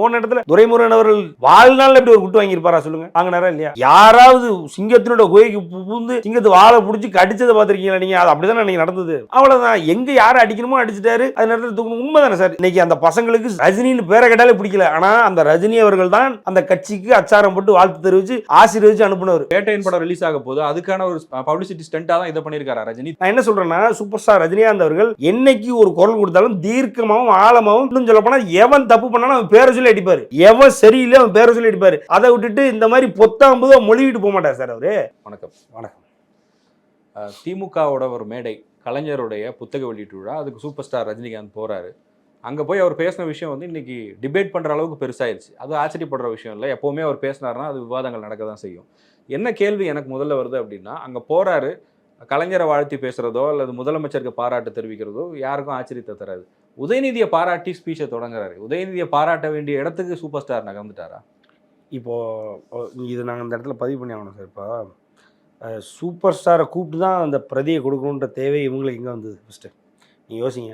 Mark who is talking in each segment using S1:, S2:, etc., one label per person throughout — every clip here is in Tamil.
S1: போன இடத்துல துரைமுருகன் அவர்கள் வாழ்நாள் எப்படி ஒரு குட்டு வாங்கியிருப்பாரா சொல்லுங்க? வாங்கினாரா இல்லையா? யாராவது சிங்கத்தினோட குகைக்கு புகுந்து சிங்கத்து வாழை பிடிச்சி கடிச்சதை பார்த்திருக்கீங்களா நீங்க? அது அப்படிதான் நீங்க நடந்தது. அவ்வளவுதான். எங்க யாரை அடிக்கணுமோ அடிச்சிட்டாரு. அது நேரத்தில் தூக்கணும் உண்மைதானே சார்? இன்னைக்கு அந்த பசங்களுக்கு ரஜினின்னு பேரை கேட்டாலே பிடிக்கல. ஆனா அந்த ரஜினி அவர்கள் தான் அந்த கட்சிக்கு அச்சாரம் போட்டு வாழ்த்து தெரிவிச்சு ஆசீர்வதிச்சு அனுப்புனவர்.
S2: வேட்டையின் படம் ரிலீஸ் ஆக போது அதுக்கான ஒரு பப்ளிசிட்டி ஸ்டண்டா தான் இதை பண்ணிருக்காரா ரஜினி?
S1: நான் என்ன சொல்றேன்னா சூப்பர் ஸ்டார் ரஜினிகாந்த் அவர்கள் என்னைக்கு ஒரு குரல் கொடுத்தாலும் தீர்க்கமாவும் ஆழமாவும் இன்னும் சொல்ல போனா எவன் தப்பு பண்ணாலும் பேரை சொல்லி அடிப்பாரு. எவன் சரியில்லை அவன் பேரை சொல்லி அடிப்பாரு. அதை விட்டுட்டு இந்த மாதிரி பொத்தாம்புதா மொழிவிட்டு போக மாட்டார் சார் அவரு.
S2: வணக்கம்.
S1: வணக்கம்.
S2: திமுகவோட ஒரு மேடை கலைஞருடைய புத்தக வெளியீட்டு விழா. அதுக்கு சூப்பர் ஸ்டார் ரஜினிகாந்த் போறாரு. அங்க போய் அவர் பேசின விஷயம் வந்து இன்னைக்கு டிபேட் பண்ற அளவுக்கு பெருசாயிருச்சு. அது ஆச்சரியப்படுற விஷயம் இல்லை. எப்பவுமே அவர் பேசினாருன்னா அது விவாதங்கள் நடக்க தான் செய்யும். என்ன கேள்வி எனக்கு முதல்ல வருது அப்படின்னா அங்க போறாரு கலைஞரை வாழ்த்தி பேசுறதோ அல்லது முதலமைச்சருக்கு பாராட்டு தெரிவிக்கிறதோ யாருக்கும் ஆச்சரியத்தை தராது. உதயநிதியை பாராட்டி ஸ்பீச்சை தொடங்குறாரு. உதயநிதியை பாராட்ட வேண்டிய இடத்துக்கு சூப்பர் ஸ்டார் நகர்ந்துட்டாரா
S1: இப்போது இது நாங்கள் இந்த இடத்துல பதிவு பண்ணி ஆகணும் சார் இப்போ சூப்பர் ஸ்டாரை கூப்பிட்டு தான் அந்த பிரதியை கொடுக்கணுன்ற தேவை இவங்களுக்கு எங்கே வந்தது ஃபஸ்ட்டு நீங்கள் யோசிங்க.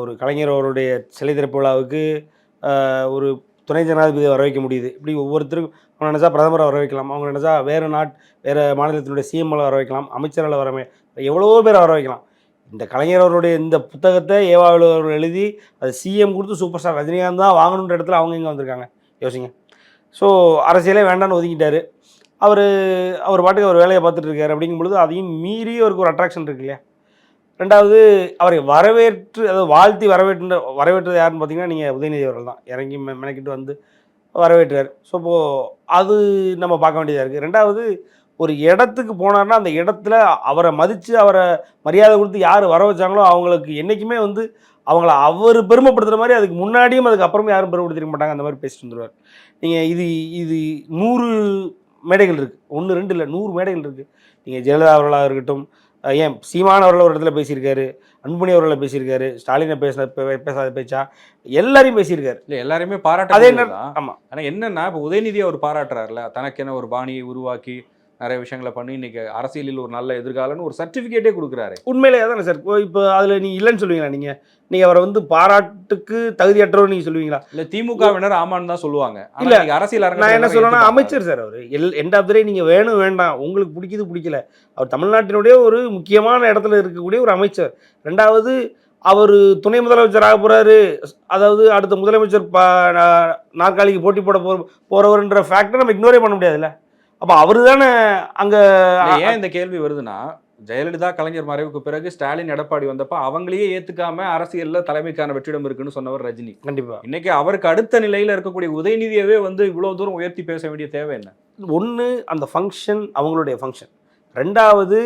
S1: ஒரு கலைஞர் அவருடைய சிலை திறப்பு விழாவுக்கு ஒரு துணை ஜனாதிபதியை வர வைக்க முடியுது. இப்படி ஒவ்வொருத்தருக்கும் அவங்க நினச்சா பிரதமரை வர வைக்கலாம். அவங்க நினச்சா வேறு நாட் வேறு மாநிலத்தினுடைய சிஎம்எல் வர வைக்கலாம். அமைச்சர்களை வர எவ்வளவோ பேர் வர வைக்கலாம். இந்த கலைஞர் அவருடைய இந்த புத்தகத்தை ஏவாவில் அவர்கள் எழுதி அது சிஎம் கொடுத்து சூப்பர் ஸ்டார் ரஜினிகாந்த் தான் வாங்கணுன்ற இடத்துல அவங்க இங்கே வந்திருக்காங்க. யோசிங்க. ஸோ அரசியலே வேண்டாம்னு ஒதுங்கிட்டார் அவர் அவர் பாட்டுக்கு அவர் வேலையை பார்த்துட்டு இருக்காரு அப்படிங்கும் பொழுது அதையும் மீறி அவருக்கு ஒரு அட்ராக்ஷன் இருக்கு இல்லையா? ரெண்டாவது அவரை வரவேற்று அதாவது வாழ்த்தி வரவேற்று வரவேற்றது யாருன்னு பார்த்தீங்கன்னா நீங்கள் உதயநிதி அவர்கள் தான். இறங்கி மெனக்கிட்டு வந்து வரவேற்றார். ஸோ இப்போது அது நம்ம பார்க்க வேண்டியதாக இருக்குது ரெண்டாவது ஒரு இடத்துக்கு போனார்னா அந்த இடத்துல அவரை மதித்து அவரை மரியாதை கொடுத்து யார் வர வச்சாங்களோ அவங்களுக்கு என்றைக்குமே வந்து அவங்கள அவர் பெருமைப்படுத்துகிற மாதிரி அதுக்கு முன்னாடியும் அதுக்கு அப்புறமும் யாரும் பெருமைப்படுத்திருக்க மாட்டாங்க. அந்த மாதிரி பேசிட்டு வந்துருவார். நீங்கள் இது இது நூறு மேடைகள் இருக்குது ஒன்று ரெண்டு இல்லை நூறு மேடைகள் இருக்குது நீங்கள் ஜெயலலிதா அவர்களாக இருக்கட்டும் ஏன் சீமான் அவர்கள் ஒரு இடத்துல பேசியிருக்காரு. அன்புமணி அவர்களை பேசியிருக்காரு ஸ்டாலினை பேசின பேசாத பேச்சா எல்லாரையும் பேசியிருக்காரு.
S2: இல்ல எல்லாருமே
S1: அதே
S2: பாராட்ட
S1: நேரம் ஆமாம்
S2: ஆனா என்னன்னா இப்போ உதயநிதியை அவர் பாராட்டுறாருல தனக்கென ஒரு பாணியை உருவாக்கி நிறைய விஷயங்களை பண்ணி இன்னைக்கு அரசியலில் ஒரு நல்ல எதிர்காலம்னு ஒரு சர்டிபிகேட்டே கொடுக்குறாரு.
S1: உண்மையிலே தானே சார்? இப்போ இப்போ அதில் நீங்கள் இல்லைன்னு சொல்லுவீங்களா நீங்கள் நீங்கள் அவரை வந்து பாராட்டுக்கு தகுதியற்றவர் நீங்கள் சொல்லுவீங்களா?
S2: இல்ல திமுகவினர் ஆமான்னு தான் சொல்லுவாங்க.
S1: இல்ல,
S2: அரசியல்
S1: நான் என்ன சொல்லணும்னா. அமைச்சர் சார் அவர். எல் எண்ட் ஆஃப் த நீங்கள் வேணும் வேண்டாம். உங்களுக்கு பிடிக்குது பிடிக்கல. அவர் தமிழ்நாட்டினுடைய ஒரு முக்கியமான இடத்துல இருக்கக்கூடிய ஒரு அமைச்சர். ரெண்டாவது அவர் துணை முதலமைச்சராக போகிறாரு அதாவது அடுத்த முதலமைச்சர் நா- நாற்காலிக்கு போட்டி போட போகிறவர்ன்ற ஃபேக்டர் நம்ம இக்னோரே பண்ண முடியாதுல்ல? அப்போ அவர் தானே அங்கே
S2: ஏன் இந்த கேள்வி வருதுன்னா ஜெயலலிதா கலைஞர் மறைவுக்கு பிறகு ஸ்டாலின் எடப்பாடி வந்தப்ப அவங்களையே ஏத்துக்காம அரசியல்ல தலைமைக்கான வெற்றிடம் இருக்குன்னு சொன்னவர் ரஜினி.
S1: கண்டிப்பாக
S2: இன்னைக்கு அவருக்கு அடுத்த நிலையில இருக்கக்கூடிய உதயநிதியவே வந்து இவ்வளவு தூரம் உயர்த்தி பேச வேண்டிய தேவை என்ன?
S1: ஒன்று அந்த ஃபங்க்ஷன் அவங்களுடைய ஃபங்க்ஷன் ரெண்டாவது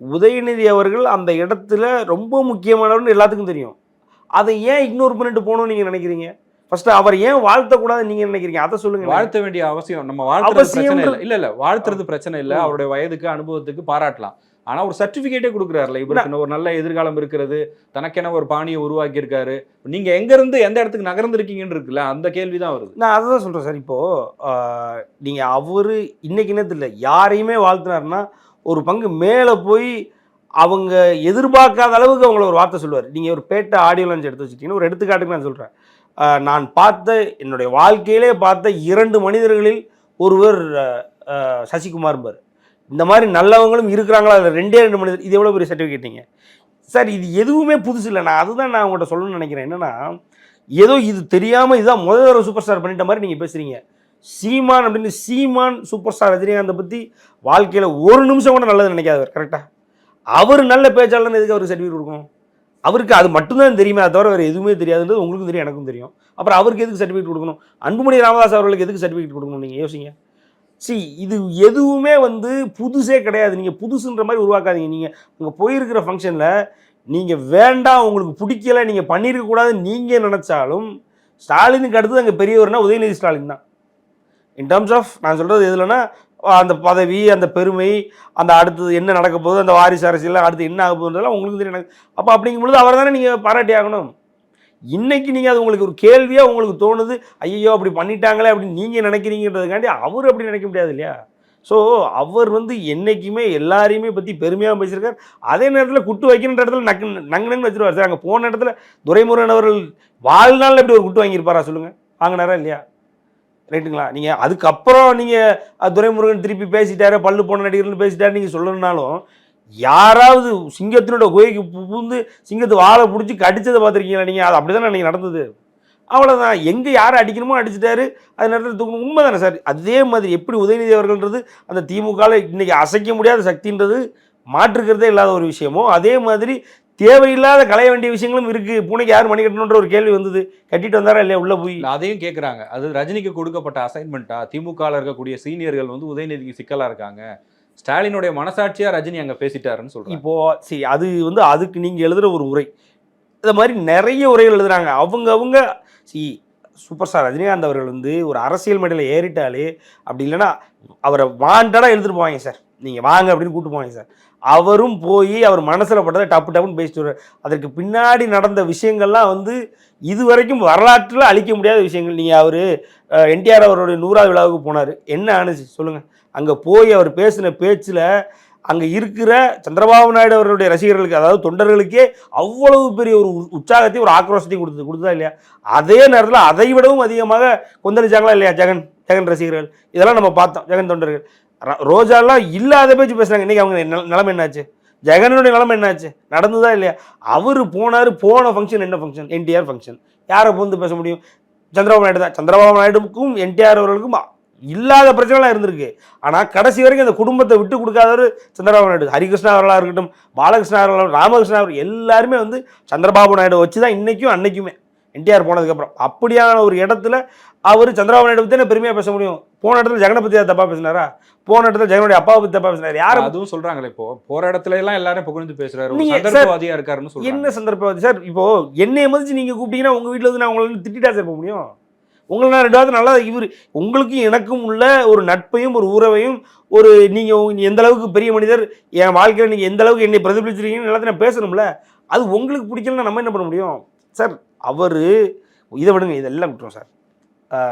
S1: உதயநிதி அவர்கள் அந்த இடத்துல ரொம்ப முக்கியமானவர்னு எல்லாத்துக்கும் தெரியும். அதை ஏன் இக்னோர் பண்ணிட்டு போகணும்னு நீங்கள் நினைக்கிறீங்க? ஃபர்ஸ்ட் அவர் ஏன் வாழ்த்தக்கூடாதுன்னு நீங்கள் நினைக்கிறீங்க? அதை சொல்லுங்க.
S2: வாழ்த்த வேண்டிய அவசியம். நம்ம வாழ்த்துறது பிரச்சனை இல்ல. இல்ல இல்ல. வாழ்த்துறது பிரச்சனை இல்ல. அவருடைய வயதுக்கு அனுபவத்துக்கு பாராட்டலாம். ஆனா ஒரு சர்டிபிகேட்டே கொடுக்குறாருல. இவருக்கு ஒரு நல்ல எதிர்காலம் இருக்கிறது. தனக்கென ஒரு பாணியை உருவாக்கி இருக்காரு நீங்க எங்க இருந்து எந்த இடத்துக்கு நகர்ந்திருக்கீங்கன்னு இருக்குல்ல அந்த கேள்விதான் வருது.
S1: நான் அதை தான் சொல்கிறேன் சார் இப்போது நீங்கள் அவர் இன்னைக்கு இல்லை யாரையுமே வாழ்த்துனாருன்னா ஒரு பங்கு மேலே போய் அவங்க எதிர்பார்க்காத அளவுக்கு அவங்கள ஒரு வார்த்தை சொல்லுவார். நீங்கள் ஒரு பேட்டை ஆடியோ லான்ச் எடுத்து வச்சுட்டீங்கன்னா ஒரு எடுத்துக்காட்டுக்கு நான் சொல்கிறேன் நான் பார்த்த என்னுடைய வாழ்க்கையிலே பார்த்த இரண்டு மனிதர்களில் ஒருவர் சசிகுமார் பார் இந்த மாதிரி நல்லவங்களும் இருக்கிறாங்களா? அதில் ரெண்டே ரெண்டு மனிதர். இது எவ்வளோ பெரிய சர்டிஃபிகேட்டிங்க சார் இது எதுவுமே புதுசு இல்லை. நான் அதுதான் நான் உங்கள்கிட்ட சொல்லணும்னு நினைக்கிறேன். என்னென்னா ஏதோ இது தெரியாமல் இதுதான் முதல் தடவை சூப்பர் ஸ்டார் பண்ணிட்ட மாதிரி நீங்கள் பேசுகிறீங்க சீமான் அப்படின்னு சீமான் சூப்பர் ஸ்டார் ரஜினிகாந்தை பற்றி வாழ்க்கையில் ஒரு நிமிஷம் கூட நல்லது நினைக்காதவர். கரெக்டாக அவர் நல்ல பேச்சாளர்னு எதுக்கு அவருக்கு சர்டிஃபிகேட் கொடுக்கணும்? அவருக்கு அது மட்டும்தான் தெரியுமே அதை தவிர வேறு எதுவுமே தெரியாதுன்றது உங்களுக்கும் தெரியும் எனக்கும் தெரியும். அப்புறம் அவருக்கு எதுக்கு சர்டிஃபிகேட் கொடுக்கணும்? அன்புமணி ராமதாஸ் அவர்களுக்கு எதுக்கு சர்டிஃபிகேட் கொடுக்கணும் நீங்கள் யோசிங்க. சி இது எதுவுமே வந்து புதுசே கிடையாது. நீங்கள் புதுசுன்ற மாதிரி உருவாக்காதீங்க. நீங்கள் அங்கே போயிருக்கிற ஃபங்க்ஷனில் நீங்கள் வேண்டாம் உங்களுக்கு பிடிக்கல நீங்கள் பண்ணியிருக்கக்கூடாதுன்னு நீங்கள் நினச்சாலும் ஸ்டாலினுக்கு அடுத்தது அங்கே பெரியவர்னா உதயநிதி ஸ்டாலின் தான். இன் டர்ம்ஸ் ஆஃப் நான் சொல்கிறது எதுலன்னா அந்த பதவி அந்த பெருமை அந்த அடுத்தது என்ன நடக்க போகுது அந்த வாரிசு அரசியல் அடுத்து என்ன ஆக போகுதுன்றதெல்லாம் உங்களுக்கு தெரியும். அப்போ அப்படிங்கும்பொழுது அவர் தானே நீங்கள் பாராட்டி ஆகணும். இன்னைக்கு நீங்கள் அது உங்களுக்கு ஒரு கேள்வியாக உங்களுக்கு தோணுது ஐயோ அப்படி பண்ணிட்டாங்களே அப்படின்னு நீங்கள் நினைக்கிறீங்கன்றதுக்காண்டி அவர் அப்படி நினைக்க முடியாது இல்லையா? ஸோ அவர் வந்து என்றைக்குமே எல்லாரையுமே பற்றி பெருமையாக பேசியிருக்கார். அதே நேரத்தில் குட்டு வைக்கின்ற இடத்துல நக்கு நங்குன்னு வச்சிருவார். சார் அங்கே போன இடத்துல துரைமுருகன் அவர்கள் வாழ்நாளில் எப்படி ஒரு குட்டு வாங்கியிருப்பாரா சொல்லுங்கள் வாங்கினாரா இல்லையா? ரைட்டுங்களா? நீங்கள் அதுக்கப்புறம் நீங்கள் துரைமுருகன் திருப்பி பேசிட்டாரு பல்லு போன நடிகர்னு பேசிட்டாரு நீங்கள் சொல்லணுன்னாலும் யாராவது சிங்கத்தினோட குகைக்கு புகுந்து சிங்கத்து வாழை பிடிச்சி கடிச்சதை பார்த்துருக்கீங்களா நீங்கள் அது அப்படி தானே நீங்கள் நடந்தது? அவ்வளோதான் எங்கே யாரை அடிக்கணுமோ அடிச்சிட்டாரு அது நேரத்தில் தூக்கணும். உண்மை தானே சார்? அதே மாதிரி எப்படி உதயநிதி அவர்கள்ன்றது அந்த திமுகவில் இன்றைக்கி அசைக்க முடியாத சக்தின்றது மாற்றுக்கிறதே இல்லாத ஒரு விஷயமோ அதே மாதிரி தேவையில்லாத களைய வேண்டிய விஷயங்களும் இருக்குது பூனைக்கு யார் மணி கட்டணுன்ற ஒரு கேள்வி வந்தது. கட்டிட்டு வந்தாரா இல்லையா உள்ளே போய்?
S2: அதையும் கேக்குறாங்க. அது ரஜினிக்கு கொடுக்கப்பட்ட அசைன்மெண்ட்டா திமுகல இருக்கக்கூடிய சீனியர்கள் வந்து உதயநிதிக்கு சிக்கலா இருக்காங்க. ஸ்டாலினுடைய மனசாட்சியா ரஜினி அங்க பேசிட்டாருன்னு சொல்றாங்க.
S1: இப்போ சரி அது வந்து அதுக்கு நீங்க எழுதுற ஒரு உரை. இந்த மாதிரி நிறைய உரைகள் எழுதுறாங்க. அவங்க அவங்க சி சூப்பர் ஸ்டார் ரஜினிகாந்த் அவர்கள் வந்து ஒரு அரசியல் மேடையில் ஏறிட்டாலே அப்படி இல்லைன்னா அவரை வாண்டடா எழுதிட்டு போவாங்க சார் நீங்க வாங்க அப்படின்னு கூட்டு போவாங்க சார் அவரும் போய் அவர் மனசில் பட்டதை டப்பு டப்புன்னு பேசிட்டு வருவார். அதற்கு பின்னாடி நடந்த விஷயங்கள்லாம் வந்து இதுவரைக்கும் வரலாற்றில் அழிக்க முடியாத விஷயங்கள். நீங்கள் அவர் என்டிஆர் அவருடைய நூறாவது விழாவுக்கு போனார். என்ன ஆணுச்சு? சொல்லுங்கள் அங்கே போய் அவர் பேசின பேச்சில் அங்கே இருக்கிற சந்திரபாபு நாயுடு அவர்களுடைய ரசிகர்களுக்கு அதாவது தொண்டர்களுக்கே அவ்வளவு பெரிய ஒரு உற்சாகத்தையும் ஒரு ஆக்ரோஷத்தையும் கொடுத்து கொடுத்ததா இல்லையா? அதே நேரத்தில் அதை விடவும் அதிகமாக கொந்தளிச்சாங்களா இல்லையா? ஜெகன் ஜெகன் ரசிகர்கள். இதெல்லாம் நம்ம பார்த்தோம். ஜெகன் தொண்டர்கள். ரோஜாலாம் இல்லாத பேச்சு பேசுகிறாங்க இன்றைக்கி அவங்க நிலமை என்னாச்சு? ஜெகனுடைய நிலமை என்னாச்சு? நடந்ததா இல்லையா? அவர் போனார் போன ஃபங்க்ஷன் என்ன ஃபங்க்ஷன் என்டிஆர் ஃபங்க்ஷன் யாரை வந்து பேச முடியும்? சந்திரபாபு நாயுடு தான். சந்திரபாபு நாயுடுக்கும் என்டிஆர் அவர்களுக்கும் இல்லாத பிரச்சனைலாம் இருந்திருக்கு. ஆனால் கடைசி வரைக்கும் அந்த குடும்பத்தை விட்டு கொடுக்காதவர் சந்திரபாபு நாயுடு. ஹரிகிருஷ்ணா அவர்களாக இருக்கட்டும் பாலகிருஷ்ணா அவர்களாக ராமகிருஷ்ணா அவர் எல்லாருமே வந்து சந்திரபாபு நாயுடு வச்சு தான் இன்றைக்கும் அன்னைக்குமே என்டிஆர் போனதுக்கப்புறம். அப்படியான ஒரு இடத்துல அவர் சந்திரபாபு நாயுடு பற்றி பெருமையாக பேச முடியும்? போன இடத்துல ஜெகனை பற்றி தப்பாக பேசினாரா? போன இடத்துல ஜெகனுடைய அப்பாவை பற்றி தப்பாக பேசினார். யாரை?
S2: அதுவும் சொல்றாங்களே இப்போ. போற இடத்துல எல்லாம் எல்லாரும் புகழ்ந்து பேசுறாரு. சந்தர்ப்பவாதியா இருக்காருன்னு சொல்றாங்க.
S1: என்ன சந்தர்ப்பம் சார் இப்போ என்னைய மதிச்சு நீங்க கூப்பிட்டீங்கன்னா உங்க வீட்டில் வந்து நான் உங்களை திட்டிட்டா சார் போக முடியும்? உங்களை நான் ரெண்டாவது நல்லா இவர் உங்களுக்கும் எனக்கும் உள்ள ஒரு நட்பையும் ஒரு உறவையும் ஒரு நீங்க உங்க- எந்த அளவுக்கு பெரிய மனிதர் என் வாழ்க்கையில் நீங்க எந்த அளவுக்கு என்னை பிரதிபலிச்சிருக்கீங்கன்னு எல்லாத்தையும் நான் பேசணும்ல. அது உங்களுக்கு பிடிக்கலன்னா நம்ம என்ன பண்ண முடியும்? சார் அவர் இதை விடுங்க இதெல்லாம் விட்டுரும் sir.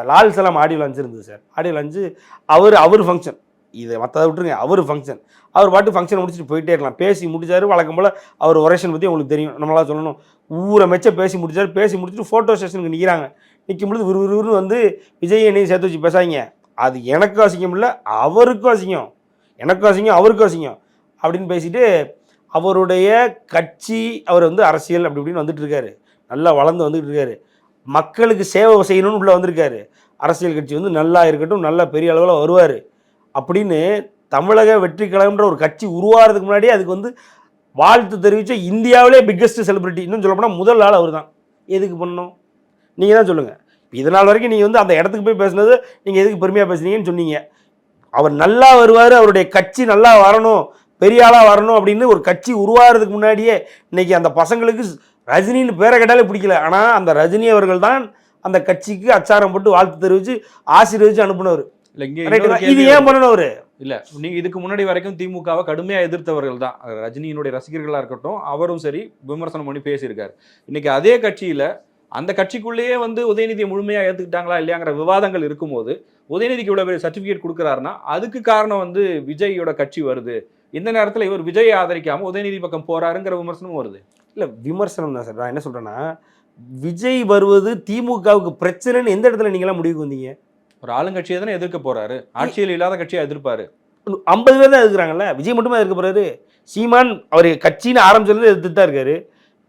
S1: Lal Salaam audio launch இருந்தது சார். ஆடியோ லான்ச்சு அவர் அவர் ஃபங்க்ஷன் இதை மற்றதை விட்டுருங்க. அவர் ஃபங்க்ஷன் அவர் பாட்டு ஃபங்க்ஷன் முடிச்சுட்டு போயிட்டே இருக்கலாம். பேசி முடிச்சார் வழக்கம் போல் அவர் ஒரேஷன் பற்றி உங்களுக்கு தெரியும். நம்மளால சொல்லணும். ஊரை மெச்ச பேசி முடிச்சார் பேசி முடிச்சுட்டு ஃபோட்டோ ஸ்டேஷனுக்கு நிற்கிறாங்க நிற்கும் பொழுது விறுவிறுன்னு வந்து விஜய் என்னையும் சேர்த்து வச்சு பேசாங்க அது எனக்கும் அசிங்கம் இல்லை அவருக்கும் அசிங்கம். எனக்கும் அசிங்கம் அவருக்கும் அசிங்கம். அப்படின்னு பேசிட்டு அவருடைய கட்சி அவர் வந்து அரசியல் அப்படி இப்படின்னு வந்துட்டு இருக்காரு. நல்லா வளர்ந்து வந்துட்டு இருக்காரு. மக்களுக்கு சேவை செய்யணும்னு உள்ளே வந்திருக்காரு. அரசியல் கட்சி வந்து நல்லா இருக்கட்டும் நல்லா பெரிய அளவில் வருவார். அப்படின்னு தமிழக வெற்றி கழகம்ன்ற ஒரு கட்சி உருவாகிறதுக்கு முன்னாடியே அதுக்கு வந்து வாழ்த்து தெரிவித்த இந்தியாவிலே பிக்கஸ்ட் செலிபிரிட்டி இன்னும் சொல்ல போனால் முதல் ஆள் அவர் தான் எதுக்கு பண்ணணும்? நீங்கள் தான் சொல்லுங்கள் இதனால் வரைக்கும் நீங்கள் வந்து அந்த இடத்துக்கு போய் பேசுனது நீங்கள் எதுக்கு பெருமையாக பேசுனீங்கன்னு சொன்னீங்க. அவர் நல்லா வருவார் அவருடைய கட்சி நல்லா வரணும் பெரிய ஆளாக வரணும் அப்படின்னு ஒரு கட்சி உருவாகிறதுக்கு முன்னாடியே இன்றைக்கி அந்த பசங்களுக்கு ரஜினின்னு பேரை கேட்டாலே பிடிக்கல. ஆனால் அந்த ரஜினி அவர்கள் தான் அந்த கட்சிக்கு அச்சாரம் போட்டு வாழ்த்து தெரிவித்து ஆசீர்வதிச்சு அனுப்புனவர்.
S2: இல்ல இங்க
S1: இது ஏன் பண்ணணும் அவரு?
S2: இல்ல நீங்க இதுக்கு முன்னாடி வரைக்கும் திமுகவை கடுமையா எதிர்த்தவர்கள் தான். ரஜினியினுடைய ரசிகர்களா இருக்கட்டும் அவரும் சரி விமர்சனம் பண்ணி பேசியிருக்காரு. இன்னைக்கு அதே கட்சியில அந்த கட்சிக்குள்ளேயே வந்து உதயநிதியை முழுமையா ஏத்துக்கிட்டாங்களா இல்லையாங்கிற விவாதங்கள் இருக்கும்போது உதயநிதிக்கு இவ்வளவு பெரிய சர்டிபிகேட் கொடுக்குறாருன்னா அதுக்கு காரணம் வந்து விஜயோட கட்சி வருது. இந்த நேரத்துல இவர் விஜயை ஆதரிக்காம உதயநிதி பக்கம் போறாருங்கிற விமர்சனமும் வருது.
S1: இல்லை விமர்சனம் தான் சார். நான் என்ன சொல்கிறேன்னா விஜய் வருவது திமுகவுக்கு பிரச்சனைன்னு எந்த இடத்துல நீங்களாம் முடிவுக்கு வந்தீங்க?
S2: ஒரு ஆளுங்கட்சியை தானே எதிர்க்க போறாரு? ஆட்சியில் இல்லாத கட்சியை எதிர்ப்பாரு?
S1: ஐம்பது பேர் தான் இருக்கிறாங்கல்ல விஜய் மட்டுமே இருக்க போறாரு. சீமான் அவர் கட்சின்னு ஆரம்பிச்சது எதிர்த்து தான் இருக்காரு.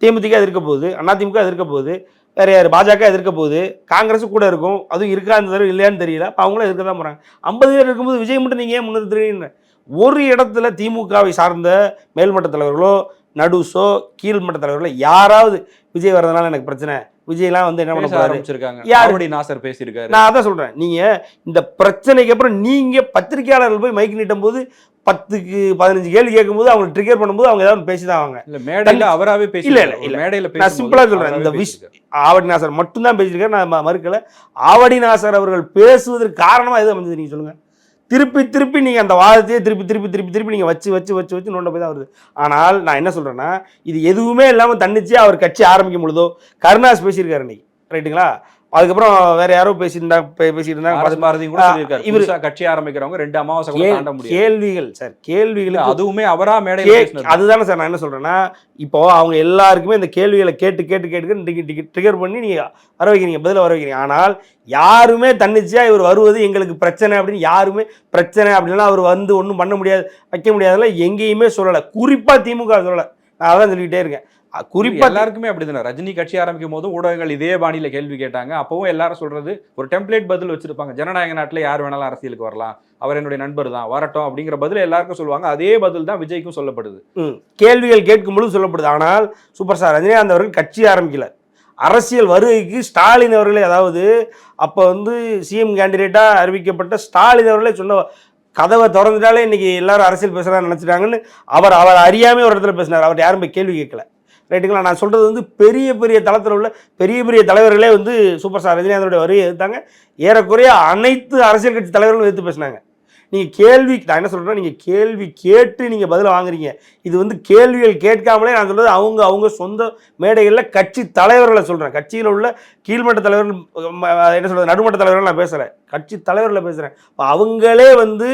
S1: தேமுதிக எதிர்க்க போகுது அதிமுக எதிர்க்க போகுது வேற யார்? பாஜக எதிர்க்க போகுது. காங்கிரஸ் கூட இருக்கும். அதுவும் இருக்கா இந்த தடவை இல்லையான்னு தெரியல. அப்போ அவங்களும் எதிர்க்க தான் போகிறாங்க ஐம்பது பேர் இருக்கும்போது விஜய் மட்டும் நீங்கள் ஏன் முன்னிறுத்துறீங்க ஒரு இடத்துல திமுகவை சார்ந்த மேல்மட்ட தலைவர்களோ நடுஸோ கீழ்மட்ட தலைவர்களோ யாராவது விஜய் வர்றதுனால எனக்கு பிரச்சனை. விஜய்லாம் வந்து என்ன பண்ண
S2: பேச ஆரம்பிச்சிருக்காங்க.
S1: யாரு?
S2: ஆவடி நாசர் பேசியிருக்காரு.
S1: நான் அதான் சொல்றேன். நீங்க இந்த பிரச்சனைக்கு அப்புறம் நீங்க பத்திரிகையாளர்கள் போய் மைக் நீட்டும் போது பத்துக்கு பதினஞ்சு கேள்வி கேட்கும்போது அவங்க ட்ரிகர் பண்ணும்போது அவங்க ஏதாவது பேசிதான் அவங்க
S2: இல்ல மேடையில அவராவே பேசி
S1: இல்ல, இல்ல, இல்ல.
S2: மேடையில
S1: நான்
S2: பேசும்போது
S1: சிம்பிளா சொல்றேன்.
S2: அவராவே
S1: இந்த விஷ். ஆவடி நாசர் மட்டும்தான் பேசியிருக்காரு. நான் மறுக்கல. ஆவடி நாசர் அவர்கள் பேசுவதற்கு காரணமா எது அமைஞ்சது நீங்க சொல்லுங்க. திருப்பி திருப்பி நீங்கள் அந்த வாதத்தையே திருப்பி திருப்பி திருப்பி திருப்பி நீங்கள் வச்சு வச்சு வச்சு வச்சு நோண்ட போய் தான் வருது. ஆனால் நான் என்ன சொல்றேன்னா இது எதுவுமே இல்லாமல் தன்னிச்சையா அவர் கட்சி ஆரம்பிக்கும் பொழுதோ கருணாஸ் பேசியிருக்காரு இன்னைக்கு. ரைட்டுங்களா அதுக்கப்புறம் வேற யாரோ பேசியிருந்தாங்க பே- பேசிட்டு இருந்தாங்க.
S2: பாரதியும் கூட
S1: இவரு-
S2: கட்சி ஆரம்பிக்கிறவங்க ரெண்டு அமாவாசை தாண்ட முடியாது.
S1: கேள்விகள் சார்
S2: இல்ல,
S1: கேள்விகளுக்கு
S2: அதுவுமே அவரா பேசினது.
S1: அதுதானே சார் நான் என்ன சொல்றேன்னா இப்போ அவங்க எல்லாருக்குமே இந்த கேள்விகளை கேட்டு கேட்டு கேட்டு ட்ரிகர் பண்ணி நீங்க வர வைக்கிறீங்க பதில வர வைக்கிறீங்க ஆனால் யாருமே தன்னிச்சையா இவர் வருவது எங்களுக்கு பிரச்சனை அப்படின்னு யாருமே பிரச்சனை அப்படின்னா அவர் வந்து ஒன்றும் பண்ண முடியாது வைக்க முடியாதுல எங்கேயுமே சொல்லலை. குறிப்பா திமுக சொல்லலை. நான் அதான் சொல்லிக்கிட்டே இருக்கேன். குறிப்பா
S2: எல்லாருக்குமே அப்படிதானே? ரஜினி கட்சி ஆரம்பிக்கும் போது ஊடகங்கள் இதே பாணியில கேள்வி கேட்டாங்க. அப்பவும் எல்லாரும் சொல்றது ஒரு டெம்ப்ளேட் பதில் வச்சிருப்பாங்க. ஜனநாயக நாட்டுல யார் வேணாலும் அரசியலுக்கு வரலாம். அவர் என்னுடைய நண்பர் தான். வரட்டும் அப்படிங்கிற பதில் எல்லாருக்கும் சொல்லுவாங்க. அதே பதில் தான் விஜய்க்கும் சொல்லப்படுது.
S1: கேள்விகள் கேட்கும் பொழுது சொல்லப்படுது. ஆனால் சூப்பர் ஸ்டார் ரஜினிகாந்த் அவர்கள் கட்சி ஆரம்பிக்கல. அரசியல் வருகைக்கு ஸ்டாலின் அவர்களே அதாவது அப்போ வந்து சிஎம் கேண்டிடேட்டாக அறிவிக்கப்பட்ட ஸ்டாலின் அவர்களே சொன்ன கதவை திறந்துட்டாலே இன்னைக்கு எல்லாரும் அரசியல் பேசுகிறான்னு நினச்சிட்டாங்கன்னு அவர் அவர் அறியாமே ஒரு இடத்துல பேசினார். அவர் யாரும் போய் கேள்வி கேட்கல. ரைட்டுங்களா? நான் சொல்கிறது வந்து பெரிய பெரிய தளத்தில் உள்ள பெரிய பெரிய தலைவர்களே வந்து சூப்பர் ஸ்டார் ரஜினிகாந்தோடைய வருகையை எதிர்த்தாங்க. ஏறக்குறைய அனைத்து அரசியல் கட்சி தலைவர்களும் எதிர்த்து பேசினாங்க. நீங்கள் கேள்வி நான் என்ன சொல்கிறேன்னா நீங்கள் கேள்வி கேட்டு நீங்கள் பதில் வாங்குறீங்க. இது வந்து கேள்விகள் கேட்காமலே நான் சொல்கிறது அவங்க அவங்க சொந்த மேடைகளில் கட்சி தலைவர்களை சொல்கிறேன் கட்சியில் உள்ள கீழ்மட்ட தலைவர்கள் என்ன சொல்கிறது நடுமட்ட தலைவர்கள் நான் பேசுகிறேன் கட்சி தலைவர்களை பேசுகிறேன் இப்போ அவங்களே வந்து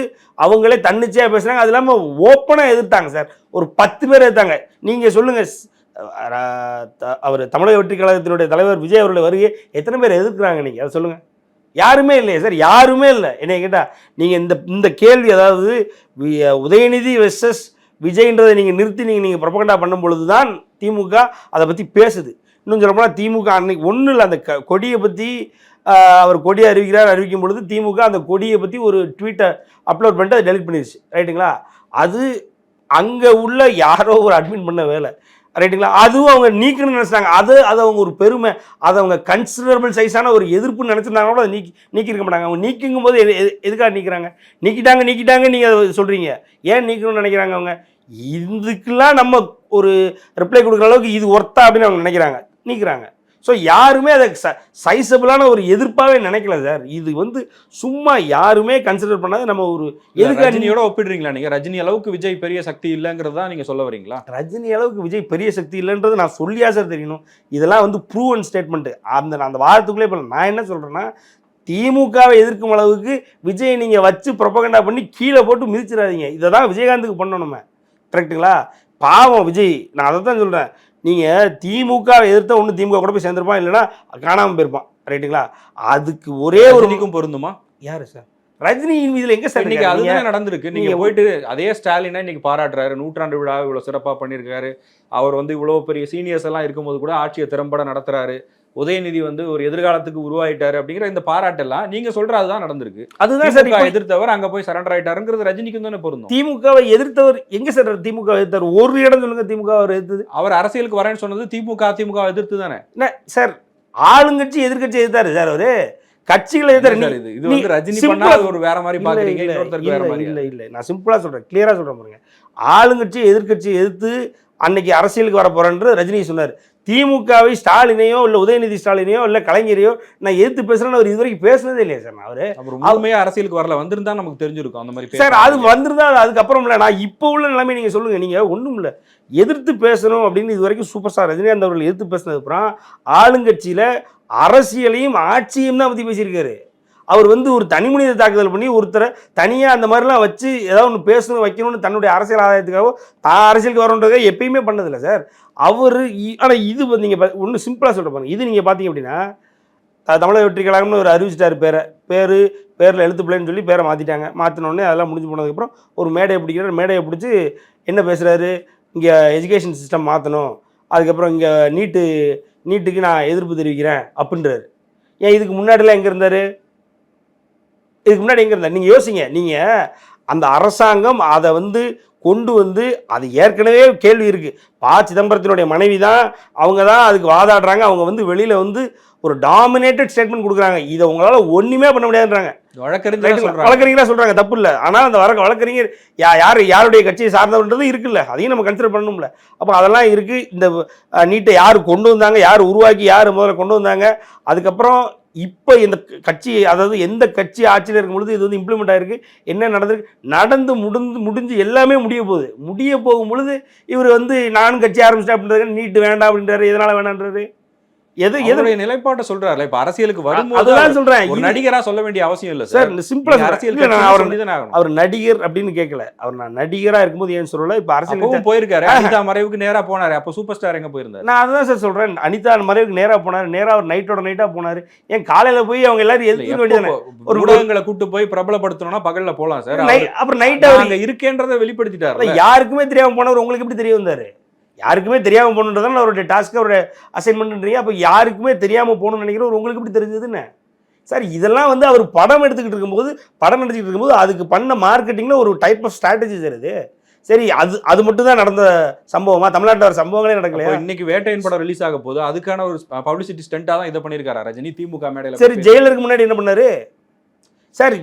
S1: அவங்களே தன்னிச்சையாக பேசுகிறாங்க அது இல்லாமல் ஓப்பனாக எதிர்த்தாங்க சார். ஒரு பத்து பேர் எதிர்த்தாங்க. நீங்கள் சொல்லுங்கள் அவர் தமிழக வெற்றி கழகத்தினுடைய தலைவர் விஜய் அவர்களுடைய வருகை எத்தனை பேர் எதிர்க்கிறாங்க நீங்கள் அதை சொல்லுங்கள் யாருமே இல்லையே சார் யாருமே இல்லை. என்னை கேட்டால் நீங்கள் இந்த இந்த கேள்வி அதாவது உதயநிதி வெர்சஸ் விஜய்ன்றதை நீங்கள் நிறுத்தி நீங்கள் நீங்கள் ப்ரொபகண்டா பண்ணும் பொழுது தான் திமுக அதை பற்றி பேசுது. இன்னும் சொல்லப்போனால் திமுக அன்னைக்கு ஒன்றும் இல்லை. அந்த க கொடியை பற்றி அவர் கொடியை அறிவிக்கிறார் அறிவிக்கும் பொழுது திமுக அந்த கொடியை பற்றி ஒரு ட்வீட்டை அப்லோட் பண்ணிட்டு அதை டெலிட் பண்ணிடுச்சு ரைட்டுங்களா அது அங்கே உள்ள யாரோ ஒரு அட்மின் பண்ண வேலை. ரைட்டுங்களா அதுவும் அவங்க நீக்கணும்னு நினச்சிட்டாங்க. அது அது அவங்க ஒரு பெருமை. அதை அவங்க கன்சிடரபிள் சைஸான ஒரு எதிர்ப்பு நினச்சிருந்தாங்க கூட அதை நீக்கி நீக்கியிருக்க மாட்டாங்க. அவங்க நீக்குங்கும் போது எது எதுக்காக நீக்கிறாங்க? நீக்கிட்டாங்க நீக்கிட்டாங்க நீங்கள் அதை சொல்கிறீங்க ஏன் நீக்கணும்னு நினைக்கிறாங்க அவங்க? இதுக்கெல்லாம் நம்ம ஒரு ரிப்ளை கொடுக்குற அளவுக்கு இது ஒர்த்தா அப்படின்னு அவங்க நினைக்கிறாங்க. நீக்கிறாங்க. ஸோ யாருமே அதை ச சைஸபிளான ஒரு எதிர்ப்பாகவே நினைக்கல சார். இது வந்து சும்மா யாருமே கன்சிடர் பண்ணாத நம்ம ஒரு நீ-
S2: ரஜினியோட ஒப்பிடுறீங்களா நீங்க? ரஜினி அளவுக்கு விஜய் பெரிய சக்தி இல்லைங்கிறதா நீங்க சொல்ல வரீங்களா?
S1: ரஜினி அளவுக்கு விஜய் பெரிய சக்தி இல்லைன்றது நான் சொல்லியா சார் தெரியணும். இதெல்லாம் வந்து ப்ரூவன் ஸ்டேட்மெண்ட்டு அந்த அந்த வாரத்துக்குள்ளே இப்போ நான் என்ன சொல்கிறேன்னா திமுகவை எதிர்க்கும் அளவுக்கு விஜய் நீங்கள் வச்சு ப்ரொபகண்டா பண்ணி கீழே போட்டு மிதிச்சிடாதீங்க. இதை தான் விஜயகாந்துக்கு பண்ணணும். நம்ம கரெக்ட்டுங்களா பாவம் விஜய். நான் அதை தான் சொல்கிறேன் நீங்கள் திமுகவை எதிர்த்தா ஒன்று திமுக கூட போய் சேர்ந்துருப்பான் இல்லைன்னா காணாமல் போயிருப்பான். ரைட்டுங்களா? அதுக்கு ஒரே ஒரு
S2: ரஜினிக்கும் பொருந்துமா?
S1: யாரு சார்? ரஜினியின் இதில் எங்கே சார்
S2: இன்னைக்கு? அதுதானே நடந்திருக்கு. நீங்க
S1: நீங்க-
S2: போயிட்டு அதே ஸ்டாலினை இன்னைக்கு பாராட்டுறாரு. நூற்றாண்டு விழா இவ்வளவு சிறப்பா பண்ணியிருக்காரு. அவர் வந்து இவ்வளவு பெரிய சீனியர்ஸ் எல்லாம் இருக்கும்போது கூட ஆட்சியை திறம்பட நடத்துறாரு. உதயநிதி வந்து ஒரு எதிர்காலத்துக்கு உருவாயிட்டாரு அப்படிங்கிற இந்த பாராட்டெல்லாம் நீங்க சொல்ற அதுதான் நடந்திருக்கு.
S1: அதுதான் சார்
S2: எதிர்த்தவர் அங்க போய் சரண்டர் ஆயிட்டாருங்கிறது ரஜினிக்கும் தானே பொருந்தும்.
S1: திமுகவை எதிர்த்தவர் எங்க சார் திமுக எதிர்த்தவர் ஒரு இடம் சொல்லுங்க திமுக அவர் எதிர்த்தது.
S2: அவர் அரசியலுக்கு வரேன்னு சொன்னது திமுக அதிமுக எதிர்த்து தானே.
S1: சார் ஆளுங்கட்சி எதிர்க்கட்சி எதிர்த்தாரு சார் அவரு. கட்சிகளை எதிர்த்தாரு.
S2: இது வந்து ரஜினி பண்ணா ஒரு வேற மாதிரி பாக்குறீங்க. இன்னொருத்தருக்கு வேற மாதிரி
S1: இல்ல இல்ல. நான் சிம்பிளா சொல்றேன் கிளியரா சொல்றேன் பாருங்க. ஆளுங்கட்சி எதிர்க்கட்சி எதிர்த்து அன்னைக்கு அரசியலுக்கு வர போறேன்னு ரஜினி சொன்னார். திமுகவை ஸ்டாலினையோ இல்ல உதயநிதி ஸ்டாலினையோ இல்ல கலைஞரையோ நான் எதிர்த்து பேசுறேன்னு அவர் இது வரைக்கும் பேசுனதே இல்லையா சார் நான் அவரு?
S2: அவர் முழுமையா அரசியலுக்கு வரல. வந்திருந்தா நமக்கு தெரிஞ்சிருக்கும் அந்த மாதிரி
S1: சார் அது. வந்திருந்தா அது அதுக்கப்புறம் இல்லை. நான் இப்போ உள்ள நிலைமை நீங்கள் சொல்லுங்கள் நீங்கள் ஒன்றும் இல்லை. எதிர்த்து பேசணும் அப்படின்னு இது வரைக்கும் சூப்பர் ஸ்டார் ரஜினிகாந்த் அவர்கள் எதிர்த்து பேசினது அப்புறம் ஆளுங்கட்சியில் அரசியலையும் ஆட்சியும் தான் பற்றி பேசியிருக்காரு. அவர் வந்து ஒரு தனி மனித தாக்குதல் பண்ணி ஒருத்தரை தனியாக அந்த மாதிரிலாம் வச்சு ஏதாவது ஒன்று பேசணும் வைக்கணும்னு தன்னுடைய அரசியல் ஆதாயத்துக்காக தான் அரசியலுக்கு வரணுன்றதை எப்பயுமே பண்ணதில்லை சார். அவர் ஆனால் இது வந்து நீங்கள் ஒன்று சிம்பிளாக சொல்ல பாருங்க. இது நீங்கள் பார்த்தீங்க அப்படின்னா தமிழக வெற்றி கழகம்னு ஒரு அறிவிச்சிட்டார் பேரை. பேர் பேரில் எழுத்து பிள்ளைன்னு சொல்லி பேரை மாற்றிட்டாங்க மாற்றினோடனே அதெல்லாம் முடிஞ்சு போனதுக்கப்புறம் ஒரு மேடையை பிடிக்கிறார். மேடையை பிடிச்சி என்ன பேசுகிறாரு இங்கே எஜுகேஷன் சிஸ்டம் மாற்றணும் அதுக்கப்புறம் இங்கே நீட்டு நீட்டுக்கு நான் எதிர்ப்பு தெரிவிக்கிறேன் அப்படின்றாரு. ஏன் இதுக்கு முன்னாடிலாம் எங்கே இருந்தார்? இதுக்கு முன்னாடி எங்கே இருந்தார் நீங்கள் யோசிங்க. நீங்கள் அந்த அரசாங்கம் அதை வந்து கொண்டு வந்து அது ஏற்கனவே கேள்வி இருக்குது ப. சிதம்பரத்தினுடைய மனைவி தான். அவங்க தான் அதுக்கு வாதாடுறாங்க. அவங்க வந்து வெளியில் வந்து ஒரு டாமினேட்டட் ஸ்டேட்மெண்ட் கொடுக்குறாங்க. இதை உங்களால் ஒன்றுமே பண்ண முடியாதுன்றாங்க.
S2: வழக்கறிஞர்
S1: ரைட்டுங்களா?
S2: சொல்றாங்க.
S1: வழக்கறிஞரா சொல்றாங்க. தப்பு இல்லை. ஆனால் அந்த வழக்க வழக்கறிஞர் யா யார் யாருடைய கட்சியை சார்ந்தவன்றது இருக்குல்ல. அதையும் நம்ம கன்சிடர் பண்ணணும்ல. அப்போ அதெல்லாம் இருக்கு. இந்த நீட்டை யார் கொண்டு வந்தாங்க? யார் உருவாக்கி யார் முதல்ல கொண்டு வந்தாங்க? அதுக்கப்புறம் இப்போ இந்த கட்சி அதாவது எந்த கட்சி ஆட்சியில் இருக்கும் பொழுது இது வந்து இம்ப்ளிமெண்ட் ஆயிருக்கு. என்ன நடந்திருக்கு? நடந்து முடிந்து முடிஞ்சு எல்லாமே முடிய போகுது. முடிய போகும் பொழுது இவர் வந்து நான் கட்சி ஆரம்பிச்சிட்டேன் அப்படின்றது நீட்டு வேண்டாம் அப்படின்றாரு. எதனால் வேணான்றாரு எது எது?
S2: அவருடைய நிலைப்பாட்டை சொல்றாருல. இப்ப அரசியலுக்கு வரும்போது
S1: அதுதான் சொல்றேன்.
S2: ஒரு நடிகரா சொல்ல வேண்டிய அவசியம் இல்ல
S1: சார் சிம்பிளா
S2: அரசியல்
S1: அவர். அவர் நடிகர் அப்படின்னு கேட்கல அவர் நான் நடிகரா இருக்கும்போது ஏன் சொல்லல? இப்ப அரசியல்
S2: போயிருக்காரு. அனிதா மறைவுக்கு நேரா போனாரு. அப்ப சூப்பர் ஸ்டார் எங்க போயிருந்தாரு?
S1: நான் அதான் சார் சொல்றேன். அனிதா மறைவுக்கு நேரா போனாரு. நேரா அவர் நைட்டோட நைட்டா போனாரு. ஏன் காலையில போய் அவங்க எல்லாரும்
S2: எப்போ
S1: வேண்டியதானே
S2: ஒரு ஊடகங்களை கூட்டு போய் பிரபலப்படுத்தணும்னா பகல்ல போலாம் சார்.
S1: அப்புறம் நைட்டா
S2: அங்க இருக்கேன்றதை வெளிப்படுத்திட்டாரு
S1: யாருக்குமே தெரியாம போனவர் உங்களுக்கு எப்படி தெரிய வந்தாரு? யாருக்குமே தெரியாம போகணுன்றதான அவருடைய டாஸ்க் அவருடைய அசைன்மெண்ட்ன்றீங்க அப்போ யாருக்குமே தெரியாம போகணும்னு நினைக்கிறவர் உங்களுக்கு எப்படி தெரிஞ்சதுன்னு சார் இதெல்லாம் வந்து அவர் படம் எடுத்துக்கிட்டு இருக்கும்போது படம் நடிச்சுக்கிட்டு இருக்கும்போது அதுக்கு பண்ண மார்க்கெட்டிங்ல ஒரு டைப் ஆஃப் ஸ்ட்ராட்டஜி சார் இது. சரி அது அது மட்டும் தான் நடந்த சம்பவமா? தமிழ்நாட்டில் வர சம்பவங்களே நடக்கலையா?
S2: அப்போ இன்னைக்கு வேட்டையின் படம் ரிலீஸ் ஆக போது அதுக்கான ஒரு பப்ளிசிட்டி ஸ்டண்டா தான் இதை பண்ணிருக்காரா ரஜினி? திமுக மேடையில
S1: சரி ஜெயிலருக்கு முன்னாடி என்ன பண்ணாரு? சார்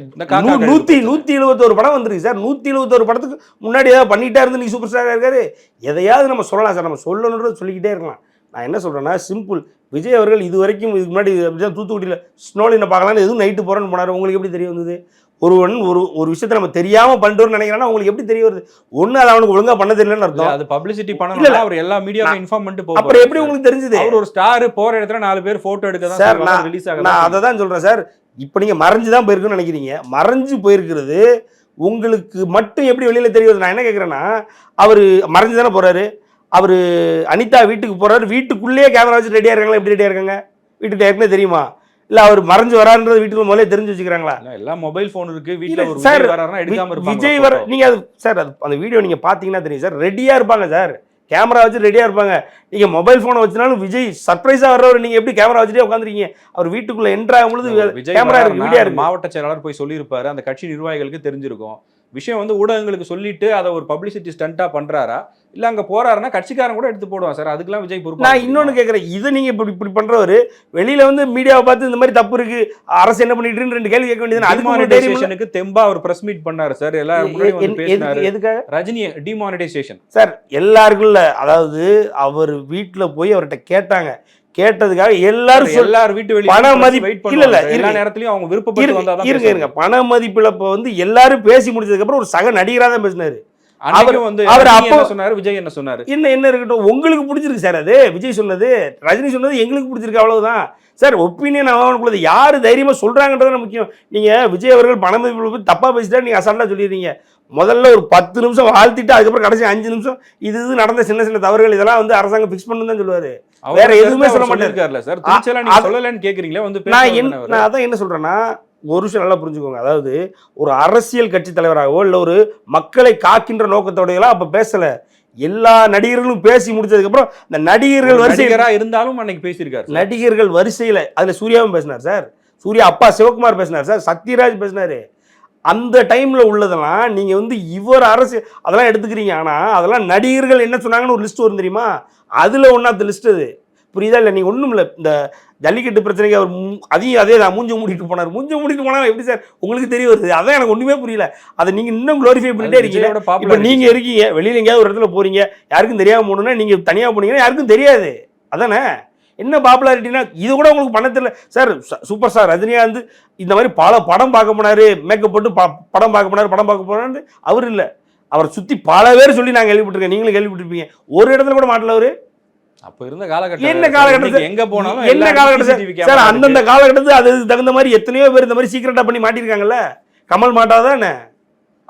S1: நூத்தி. நூத்தி எழுபத்தோரு படம் வந்திருக்கு சார். நூத்தி எழுபத்தோரு படத்துக்கு முன்னாடி ஏதாவது பண்ணிட்டா இருந்து நீ சூப்பர் ஸ்டாரா இருக்காரு. எதையாவது நம்ம சொல்லலாம் சார். நம்ம சொல்லணுன்றது சொல்லிக்கிட்டே இருக்கலாம். நான் என்ன சொல்றேன்னா சிம்பிள் விஜய் அவர்கள் இது வரைக்கும் இதுக்கு முன்னாடி அப்படிதான் தூத்துக்குடியில் ஸ்னோலினை பார்க்கலான்னு எதுவும் நைட்டு போறேன்னு போனாரு. உங்களுக்கு எப்படி தெரிய வந்தது? ஒருவன் ஒரு ஒரு விஷயத்தை நம்ம தெரியாம பண்ணிட்டோம்னு நினைக்கிறான்னா உங்களுக்கு எப்படி தெரிய வருது? ஒண்ணு அதை அவனுக்கு ஒழுங்கா பண்ண தெரியலன்னு அர்த்தம்.
S2: அது பப்ளிசிட்டி
S1: இல்ல.
S2: அவர் எல்லா மீடியாவும் இன்ஃபார்ம் பண்ணிட்டு
S1: அப்புறம் எப்படி உங்களுக்கு தெரிஞ்சது?
S2: அவர் ஒரு ஸ்டார் போற இடத்துல நாலு பேர் போட்டோ எடுக்க தான்
S1: சார்,
S2: சொல்லுவாங்க, ரிலீஸ் ஆக
S1: நான் அதை தான் சொல்கிறேன் சார். இப்போ நீங்கள் மறைஞ்சு தான் போயிருக்குன்னு நினைக்கிறீங்க. மறைஞ்சு போயிருக்கிறது உங்களுக்கு மட்டும் எப்படி வெளியில் தெரிய வருது? நான் என்ன கேட்குறேன்னா அவர் மறைஞ்சு தானே போகிறாரு அவர் அனிதா வீட்டுக்கு போகிறாரு வீட்டுக்குள்ளேயே கேமரா வச்சு ரெடியாக இருக்காங்களா? எப்படி ரெடியாக இருக்காங்க? வீட்டுக்கு ஏற்கனவே தெரியுமா? இல்லை அவர் மறைஞ்சு வரான்றது வீட்டுக்குள்ள முதல்ல தெரிஞ்சு வச்சுக்கிறாங்களா?
S2: எல்லாம் மொபைல் போன் இருக்கு. ஒரு
S1: சார்,
S2: விஜய்
S1: வர நீங்கள் அது சார் அது அந்த வீடியோ நீங்கள் பார்த்தீங்கன்னா தெரியும். சார் ரெடியாக இருப்பாங்க சார் கேமரா வச்சு ரெடியாக இருப்பாங்க. நீங்கள் மொபைல் ஃபோனை வச்சுனாலும் விஜய் சர்ப்ரைஸாக வர்றவர். நீங்கள் எப்படி கேமரா வச்சுட்டே உட்காந்துருக்கீங்க அவர் வீட்டுக்குள்ளே என்ட்ரு ஆகும்பொழுது
S2: விஜய்
S1: கேமரா இருக்கு வீடியோ
S2: மாவட்ட செயலாளர் போய் சொல்லியிருப்பாரு. அந்த கட்சி நிர்வாகிகளுக்கு தெரிஞ்சிருக்கும். விஷயம் வந்து ஊடகங்களுக்கு சொல்லிட்டு அதை ஒரு பப்ளிசிட்டி ஸ்டண்டா பண்றாரா? இல்ல அங்க போறாருன்னா கட்சிக்காரன் கூட எடுத்து போடுவான் சார். அதுக்கெல்லாம் விஜய் பொறுப்பு
S1: நான் இன்னொன்னு கேட்குறேன் இதை நீங்க இப்படி இப்படி பண்றவர் வெளியில வந்து மீடியாவை பார்த்து இந்த மாதிரி தப்பு இருக்கு அரசு என்ன பண்ணிட்டு ரெண்டு கேள்வி கேட்க வேண்டியது அதுக்கு?
S2: டிமானிட்டைசேஷனுக்கு தெம்பா அவர் பிரஸ் மீட் பண்ணாரு சார். எல்லாரும் பேசினாரு
S1: எது- எதுக்காக?
S2: ரஜினி டிமானிட்டைசேஷன்
S1: சார் எல்லாருக்கும் இல்ல. அதாவது அவர் வீட்டுல போய் அவர்கிட்ட கேட்டாங்க. கேட்டதுக்காக எல்லாரும்
S2: எல்லாரும் வீட்டு வெளியே
S1: பண மதிப்பு- இல்ல, இல்ல.
S2: எல்லா. நேரத்திலயும் அவங்க விருப்பப்பட்டு வந்தாதான்
S1: இருங்க இருங்க. பண மதிப்பிழப்ப வந்து எல்லாரும் பேசி முடிச்சதுக்கு அப்புறம் ஒரு சக நடிகரா தான் பேசினாரு.
S2: அன்னைக்கும் வந்து
S1: அவர் அப்போ-
S2: சொன்னாரு விஜய் என்ன சொன்னாரு?
S1: என்ன என்ன இருக்கட்டும். உங்களுக்கு பிடிச்சிருக்கு சார் அது. விஜய் சொன்னது ரஜினி சொன்னது எங்களுக்கு பிடிச்சிருக்கு அவ்வளவுதான். சார் ஒப்பீனியன் அவனுக்குள்ளது யாரு தைரியமா சொல்றாங்கன்றது முக்கியம். நீங்க விஜய் அவர்கள் பண மதிப்பில் பத்தி தப்பா பேசிட்டா நீங்க அசால்ட்டா சொல்லிடுறீங்க. முதல்ல ஒரு பத்து நிமிஷம் வாழ்த்திட்டு அதுக்கப்புறம் கடைசி அஞ்சு நிமிஷம் இது இது நடந்த சின்ன சின்ன தவறுகள் இதெல்லாம் வந்து அரசாங்கம் ஃபிக்ஸ் பண்ணு தான் சொல்லுவாரு. வேற எதுவுமே சொல்ல மாட்டாரு.
S2: சொல்லியிருக்காருல்ல சார். சொல்லலன்னு கேக்குறீங்களே வந்து
S1: நான் அதான் என்ன சொல்றேன்னா ஒரு விஷயம் நல்லா புரிஞ்சுக்கோங்க. அதாவது ஒரு அரசியல் கட்சி தலைவராகவோ இல்லை ஒரு மக்களை காக்கின்ற நோக்கத்தோடையெல்லாம் அப்ப பேசல. எல்லா நடிகர்களும் பேசி முடிச்சதுக்கு அப்புறம் இந்த நடிகர்கள்
S2: நடிகரா இருந்தாலும் அன்னைக்கு பேசியிருக்காரு.
S1: நடிகர்கள் வரிசையில் அதில் சூர்யாவும் பேசினார் சார். சூர்யா அப்பா சிவகுமார் பேசினார் சார். சத்யராஜ் பேசினார். அந்த டைமில் உள்ளதெல்லாம் நீங்கள் வந்து இவர் அரசு அதெல்லாம் எடுத்துக்கிறீங்க. ஆனால் அதெல்லாம் நடிகர்கள் என்ன சொன்னாங்கன்னு ஒரு லிஸ்ட் வரும் தெரியுமா? அதில் ஒன்றா அந்த லிஸ்ட் அது. புரியுதா? இல்லை நீங்கள் ஒன்றும் இல்லை இந்த ஜல்லிக்கட்டு பிரச்சனைக்கு அவர் அதையும் அதே தான் மூஞ்ச மூடிட்டு போனார். மூஞ்ச மூடிட்டு போனால் எப்படி சார்? உங்களுக்கு தெரிய வருது. அதான் எனக்கு ஒன்றுமே புரியல. அதை நீங்கள் இன்னும் க்ளோரிஃபை பண்ணிட்டே இருக்கீங்க. இப்போ
S2: popularity
S1: நீங்க இருக்கீங்க. வெளியில எங்கேயாவது ஒரு இடத்துல போறீங்க. யாருக்கும் தெரியாம போகணும்னா நீங்க தனியா போனீங்கன்னா யாருக்கும் தெரியாது. அதானே? என்ன பாப்புலாரிட்டினா இது கூட உங்களுக்கு பண்ண தெரியல. சார் சூப்பர் ஸ்டார் ரஜினிகாந்த் இந்த மாதிரி பல படம் பார்க்க போனாரு மேக்கப் போட்டு படம் பார்க்க போனாரு படம் பார்க்க போனாரு அவர் இல்ல. அவரை சுத்தி பல பேர் சொல்லி நான் கேள்விப்பட்டிருக்கேன் நீங்களும் கேள்விப்பட்டிருப்பீங்க. ஒரு இடத்துல கூட மாட்டல அவரு.
S2: அப்ப இருந்த காலகட்டம்
S1: என்ன
S2: இன்னைக்கு எங்க போனாலும்
S1: என்ன
S2: CCTV
S1: சார் அந்தந்த. காலகட்டத்துக்கு அதுக்கு தகுந்த மாதிரி எத்தனையோ பேர் இந்த மாதிரி சீக்கிரட்டா பண்ணி மாட்டிருக்காங்கல்ல. கமல் மாட்டாதானே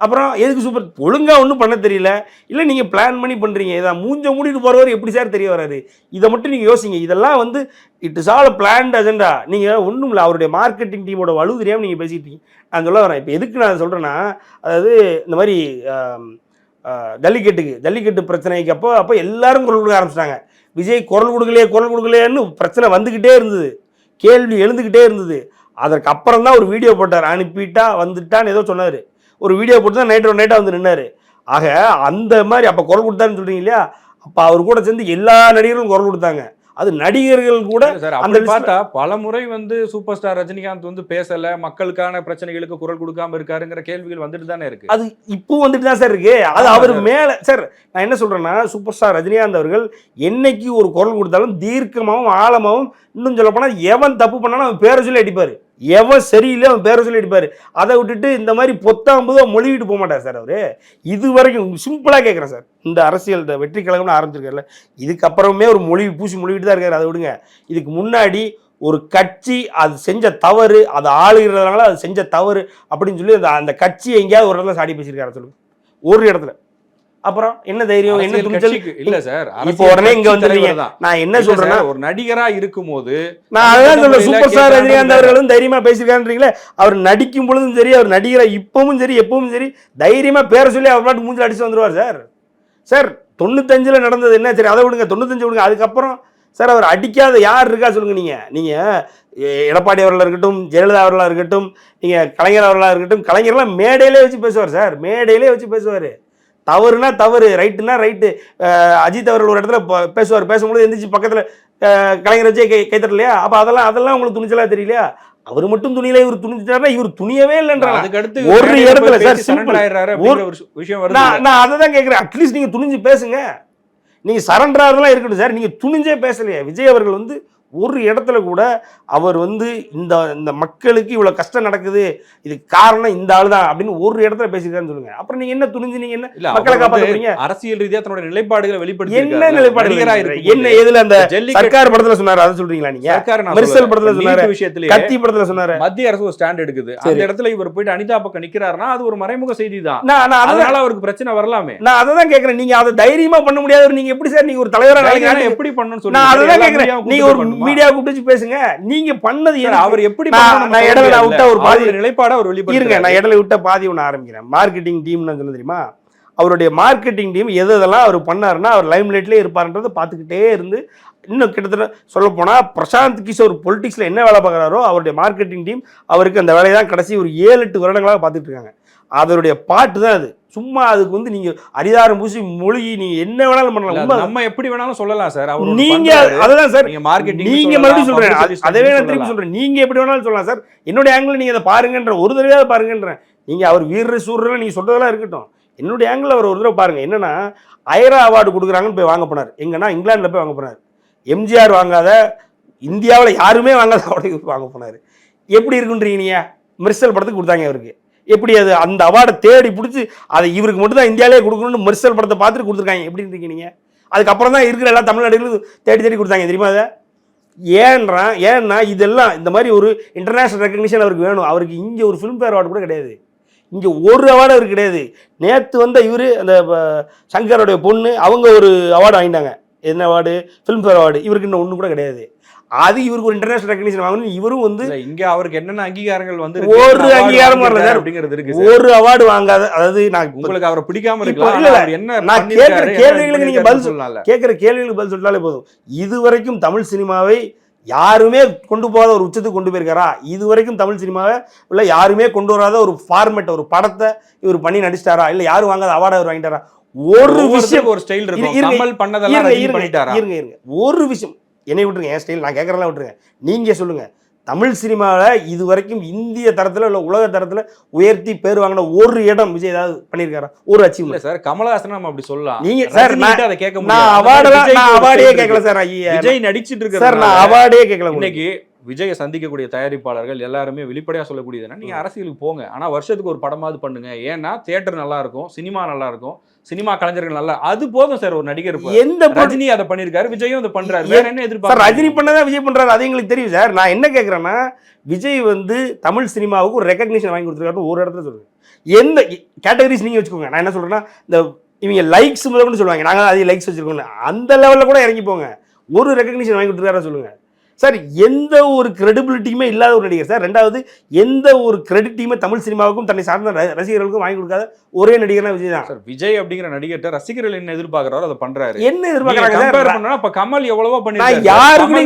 S1: அப்புறம் எதுக்கு சூப்பர் ஒழுங்காக ஒன்றும் பண்ண தெரியல. இல்லை நீங்கள் பிளான் பண்ணி பண்ணுறீங்க இதான் மூஞ்ச மூடிட்டு போகிறவர் எப்படி சார் தெரிய வராது இதை மட்டும் நீங்கள் யோசிங்க. இதெல்லாம் வந்து it is all planned agenda நீங்கள் ஒன்றும் இல்லை அவருடைய மார்க்கெட்டிங் டீமோட வலு தெரியாமல் நீங்கள் பேசிட்டு இருக்கீங்க. நான் சொல்ல வரேன். இப்போ எதுக்கு நான் சொல்கிறேன்னா அதாவது இந்த மாதிரி ஜல்லிக்கட்டுக்கு ஜல்லிக்கட்டு பிரச்சனைக்கு அப்போ அப்போ எல்லாரும் குரல் கொடுக்க ஆரம்பிச்சிட்டாங்க. விஜய் குரல் கொடுக்கலையே குரல் கொடுக்கலையேன்னு பிரச்சனை வந்துக்கிட்டே இருந்தது. கேள்வி எழுந்துக்கிட்டே இருந்தது. அதற்கு அப்புறம் தான் ஒரு வீடியோ போட்டார். அனுப்பிட்டா வந்துட்டான்னு ஏதோ சொன்னார். ஒரு வீடியோ போட்டு தான் நைட்டோட நைட்டாக வந்து நின்னாரு. ஆக அந்த மாதிரி அப்போ குரல் கொடுத்தாருன்னு சொல்றீங்க இல்லையா? அப்போ அவர் கூட சேர்ந்து எல்லா நடிகர்களும் குரல் கொடுத்தாங்க. அது நடிகர்கள் கூட அந்த
S2: பார்த்தா பல முறை வந்து சூப்பர் ஸ்டார் ரஜினிகாந்த் வந்து பேசல மக்களுக்கான பிரச்சனைகளுக்கு குரல் கொடுக்காம இருக்காருங்கிற கேள்விகள் வந்துட்டு தானே இருக்கு.
S1: அது இப்போ வந்துட்டு தான் சார் இருக்கு. அது அவர். மேல சார் நான் என்ன சொல்றேன்னா சூப்பர் ஸ்டார் ரஜினிகாந்த் அவர்கள் என்னைக்கு ஒரு குரல் கொடுத்தாலும் தீர்க்கமாகவும் ஆழமாகவும் இன்னும் சொல்ல போனா எவன் தப்பு பண்ணாலும் அவன் பேரை சொல்லி அடிப்பாரு. எவன் சரியில்லை அவன் பேரை சொல்லி அதை விட்டுட்டு இந்த மாதிரி பொத்தாம்பதோ மொழிவிட்டு போக மாட்டார் சார் அவரு. இது வரைக்கும் சிம்பிளாக கேட்குறேன் சார். இந்த அரசியல் இந்த வெற்றி கழகம்னு ஆரம்பிச்சிருக்காருல்ல இதுக்கப்புறமே ஒரு மொழி பூசி மொழிவிட்டு தான் இருக்காரு. அதை விடுங்க. இதுக்கு முன்னாடி ஒரு கட்சி அது செஞ்ச தவறு அதை ஆளுகிறதுனால அது செஞ்ச தவறு அப்படின்னு சொல்லி அந்த அந்த கட்சி எங்கேயாவது ஒரு இடத்துல சாடி பேசியிருக்காரு சொல்லுங்க. ஒரு இடத்துல. அப்புறம் என்ன தைரியம் என்ன துணிச்சல்?
S2: இல்ல சார்
S1: இப்போ உடனே இங்க வந்துடுறீங்க
S2: தான்.
S1: நான் என்ன சொல்றேன்னா
S2: ஒரு நடிகரா இருக்கும்போது
S1: நான் அதான்
S2: முறையில
S1: சூப்பர் ஸ்டார் ரஜினிகாந்த் அவர்களும் தைரியமா பேசியிருக்காருன்றீங்களே அவர் நடிக்கும் பொழுதும் சரி அவர் நடிகரா இப்பவும் சரி எப்பவும் சரி தைரியமா பேரை சொல்லி அவர் பாட்டு மூஞ்சில் அடிச்சு வந்துருவார் சார். சார் தொண்ணூத்தஞ்சுல நடந்தது என்ன? சரி அதை விடுங்க தொண்ணூத்தஞ்சு விடுங்க. அதுக்கப்புறம் சார் அவர் அடிக்காத யார் இருக்கா சொல்லுங்க நீங்க. நீங்க எடப்பாடி அவர்களாக இருக்கட்டும் ஜெயலலிதா அவர்களாக இருக்கட்டும் நீங்க கலைஞர் அவர்களாக இருக்கட்டும் கலைஞர்லாம் மேடையிலே வச்சு பேசுவார் சார். மேடையிலே வச்சு பேசுவார். தவறுனா தவறு ரைட்டுனா ரைட்டு அஜித் அவர்கள் ஒரு இடத்துல பேசுவார். பேசும்போது எந்திரிச்சு பக்கத்தில் கலைஞர் வச்சே கை கைத்தட்டலையா அப்போ அதெல்லாம் அதெல்லாம் உங்களுக்கு துணிச்சலா தெரியலையா? அவர் மட்டும் துணியில இவர் துணிஞ்சிட்டாருன்னா இவர் துணியவே இல்லைன்றாங்க.
S2: அதுக்கு அடுத்து
S1: ஒரு இடத்துல சார்
S2: அப்படிங்கிற ஒரு விஷயம் வருது.
S1: நான் அதை தான் கேட்குறேன் அட்லீஸ்ட் நீங்கள் துணிஞ்சு பேசுங்க. நீங்கள் சரண்டராதெல்லாம் இருக்கட்டும் சார். நீங்கள் துணிஞ்சே பேசலையே. விஜய் அவர்கள் வந்து ஒரு இடத்துல கூட அவர் வந்து இந்த இந்த மக்களுக்கு இவ்வளோ கஷ்டம் நடக்குது இதுக்கு காரணம் இந்த ஆள் தான் அப்படின்னு ஒரு இடத்துல பேசியிருக்காருன்னு சொல்லுங்க அப்புறம் நீங்கள் என்ன துணிஞ்சு நீங்கள் என்ன மக்களை போறீங்க?
S2: அரசியல் ரீதியா தன்னோட நிலைப்பாடுகளை வெளிப்படுத்தி
S1: என்ன நிலைப்பாடு என்ன எதுல அந்த சர்க்கார் படத்துல சொன்னாரு அதை சொல்றீங்களா நீங்க மெர்சல். படத்துல சொன்னாரு.
S2: விஷயத்திலேயே
S1: கத்தி படத்துல சொன்னாரு
S2: மத்திய அரசு ஒரு ஸ்டாண்ட் எடுக்குது அந்த. இடத்துல இவர் போயிட்டு அனிதா பக்கம் நிக்கிறாருன்னா அது ஒரு மறைமுக செய்தி தான் அதனால அவருக்கு பிரச்சனை வரலாமே
S1: நான் அதை தான் கேட்கறேன் நீங்க அதை தைரியமா பண்ண முடியாதவர் நீங்க எப்படி சார் நீங்க ஒரு தலைவரா நாளைக்கு
S2: தைரியமா
S1: நாட்டுக்கு-
S2: எப்படி பண்ணணும்னு
S1: நான் அதை
S2: சொல்லி
S1: தான் கேட்கறேன் நீங்க ஒரு? மீடியா கூப்பிட்டு பேசுங்க. நீங்க பண்ணது?
S2: அவர் எப்படி
S1: நான்-
S2: சொல்ல முடியாதுல்ல.
S1: விட்ட ஒரு பாதி-
S2: நிலைப்பாடை
S1: இருங்க
S2: வெளிப்படுத்துறாரு.
S1: நான் இடையில விட்ட பாதி ஒன்று ஆரம்பிக்கிறேன். மார்க்கெட்டிங் டீம்னு சொன்ன தெரியுமா? அவருடைய மார்க்கெட்டிங் டீம் எது எதெல்லாம் அவர் பண்ணாருன்னா அவர் லைம் லைட்லேயே இருப்பாருன்றதை பார்த்துக்கிட்டே இருந்து இன்னும் கிட்டத்தட்ட சொல்ல போனால் பிரசாந்த் கிஷோர் பொலிட்டிக்ஸில் என்ன வேலை பார்க்குறாரோ அவருடைய மார்க்கெட்டிங் டீம் அவருக்கு அந்த வேலையை தான் கடைசி ஒரு ஏழு எட்டு வருடங்களாக பார்த்துட்டு இருக்காங்க. அதனுடைய பாட்டு தான் அது. சும்மா அதுக்கு வந்து நீங்கள் அரிதாரம் பூசி மொழி நீங்கள் என்ன வேணாலும் பண்ணலாம்.
S2: நம்ம எப்படி வேணாலும் சொல்லலாம் சார். அவர்
S1: நீங்க. அதுதான் சார்.
S2: நீங்க மார்க்கெட்டிங்
S1: நீங்க மறுபடியும் சொல்றேன். அது- அதவே நான் திருப்பி சொல்றேன். நீங்க எப்படி வேணாலும் சொல்லலாம் சார். என்னுடைய ஆங்கிள் நீங்க அதை பாருங்கன்ற ஒரு தடவையாவது பாருங்கன்றேன் நீங்க அவர் வீர சூரியன் நீங்க சொல்றதெல்லாம் இருக்கட்டும். என்னுடைய ஆங்கிள் அவர் ஒரு தடவை பாருங்க. என்னன்னா ஐரா அவார்டு கொடுக்குறாங்கன்னு போய் வாங்க போனார். எங்கன்னா இங்கிலாந்துல போய் வாங்க போனார். எம்ஜிஆர் வாங்காத இந்தியாவில் யாருமே வாங்காத அவார்டு வாங்க போனார். எப்படி இருக்குன்றீங்க நீங்க? மெர்சல் படத்துக்கு கொடுத்தாங்க அவருக்கு எப்படி அது அந்த அவார்டை தேடி பிடிச்சி அதை இவருக்கு மட்டும் தான் இந்தியாவிலே கொடுக்கணும்னு மெர்சல் படத்தை பார்த்துட்டு கொடுத்துருக்காங்க. எப்படி இருக்கீங்க நீங்கள் அதுக்கப்புறம் தான் இருக்கிற எல்லா தமிழ்நாடுகளும் தேடி தேடி கொடுத்தாங்க. தெரியுமா அதை? ஏன்றா ஏன்னா இதெல்லாம் இந்த மாதிரி ஒரு இன்டர்நேஷ்னல் ரெக்கக்னிஷன் அவருக்கு வேணும். அவருக்கு இங்கே ஒரு ஃபிலிம்ஃபேர் அவார்டு கூட கிடையாது. இங்கே ஒரு அவார்டு அவருக்கு கிடையாது. நேற்று வந்த இவர் அந்த அஹ், சங்கரோடைய பொண்ணு அவங்க ஒரு அவார்டு வாங்கிட்டாங்க. என்ன அவார்டு ஃபிலிம்ஃபேர் அவார்டு இவருக்கு இன்னும் ஒன்று கூட கிடையாது. அது இவருக்கு ஒரு இன்டர்நேஷனல் ரெக்கக்னிஷன் வாங்கணும். இவரும் வந்து
S2: இங்க அவருக்கு என்னென்ன அங்கீகாரங்கள் வந்து
S1: ஒரு வரல சார்.
S2: அப்படிங்கிறது இருக்கு.
S1: ஒரு அவார்டு வாங்காத அதாவது நான்
S2: உங்களுக்கு அவரை பிடிக்காம இருக்கலாம். என்ன
S1: நான் கேட்கிற கேள்விகளுக்கு நீங்க பதில்
S2: சொல்லலாம்ல.
S1: கேட்குற கேள்விகளுக்கு பதில் சொல்லிட்டாலே போதும். இதுவரைக்கும் தமிழ் சினிமாவை யாருமே கொண்டு போகாத ஒரு உச்சத்துக்கு கொண்டு போயிருக்காரா? இது வரைக்கும் தமிழ் சினிமாவை இல்லை யாருமே கொண்டு வராத ஒரு ஃபார்மேட் ஒரு படத்தை இவர் பண்ணி நடிச்சிட்டாரா? இல்லை யாரும் வாங்காத அவார்டு அவர் வாங்கிட்டாரா? ஒரு விஷயம்
S2: ஒரு ஸ்டைல் கமல் பண்ணதெல்லாம்
S1: இருங்க இருங்க. ஒரு விஷயம் என்னை விட்டுருங்க என் ஸ்டைல் நான் கேட்குறதெல்லாம் விட்டுருங்க. நீங்கள் சொல்லுங்க. தமிழ் சினிமாவில் இது வரைக்கும் இந்திய தரத்தில் இல்லை உலக தரத்தில் உயர்த்தி பேர் வாங்கின ஒரு இடம் விஜய் ஏதாவது பண்ணியிருக்காரா ஒரு அச்சீவ்மெண்ட்
S2: சார் கமலஹாசன் நம்ம அப்படி சொல்லலாம்.
S1: நீங்க சார் நான்
S2: அதை கேட்க
S1: நான்
S2: முடியாது.
S1: அவார்டெல்லாம் நான் அவார்டே கேட்கல. சார்
S2: விஜய் நடிச்சிட்டு
S1: சார் நான் அவார்டே கேட்கல.
S2: இன்னைக்கு விஜயை சந்திக்கக்கூடிய தயாரிப்பாளர்கள் எல்லாருமே வெளிப்படையா சொல்லக்கூடியது என்ன நீங்க அரசியலுக்கு போங்க. ஆனா வருஷத்துக்கு ஒரு படமாவது பண்ணுங்க. ஏன்னா தியேட்டர் நல்லா இருக்கும் சினிமா நல்லா இருக்கும் சினிமா கலைஞர்கள் நல்லா அது போதும் சார். ஒரு நடிகர்.
S1: எந்த
S2: ரஜினி அதை பண்ணிருக்காரு விஜயும் அதை பண்றாரு.
S1: ஏ-
S2: வேற என்ன எதிர்பார்க்க
S1: ரஜினி பண்ணதான் விஜய் பண்றாரு அது எங்களுக்கு தெரியும் சார். நான் என்ன கேட்குறேன்னா விஜய் வந்து தமிழ் சினிமாவுக்கு ஒரு ரெக்கக்னிஷன் வாங்கி கொடுத்துருக்காருன்னு ஒரு இடத்துல சொல்லுங்க எந்த கேட்டகரிஸ் நீங்க வச்சுக்கோங்க. நான் என்ன சொல்றேன்னா இந்த இவங்க லைக்ஸ் முதல்ல சொல்லுவாங்க. நாங்கள் அதிக லைக்ஸ் வச்சிருக்கோம் அந்த லெவலில் கூட இறங்கி போங்க. ஒரு ரெக்கக்னிஷன் வாங்கி கொடுத்துருக்காரா சொல்லுங்க. சார் எந்த ஒரு கிரெடிபிலிட்டியுமே இல்லாத ஒரு நடிகர் சார். ரெண்டாவது எந்த ஒரு கிரெடிட்டையுமே தமிழ் சினிமாவுக்கும் தன்னை சார்ந்த ரசிகர்களுக்கும் வாங்கி கொடுக்காத ஒரே நடிகர்னா விஜய் தான்.
S2: சார் விஜய் அப்படிங்கிற நடிகர்கிட்ட ரசிகர்கள் என்ன எதிர்பார்க்கறாரோ அதை பண்றாரு.
S1: என்ன எதிர்பார்க்கறாங்க
S2: பண்ணா இப்ப கமல் எவ்வளவோ பண்ணிருக்காரு
S1: யாருக்குமே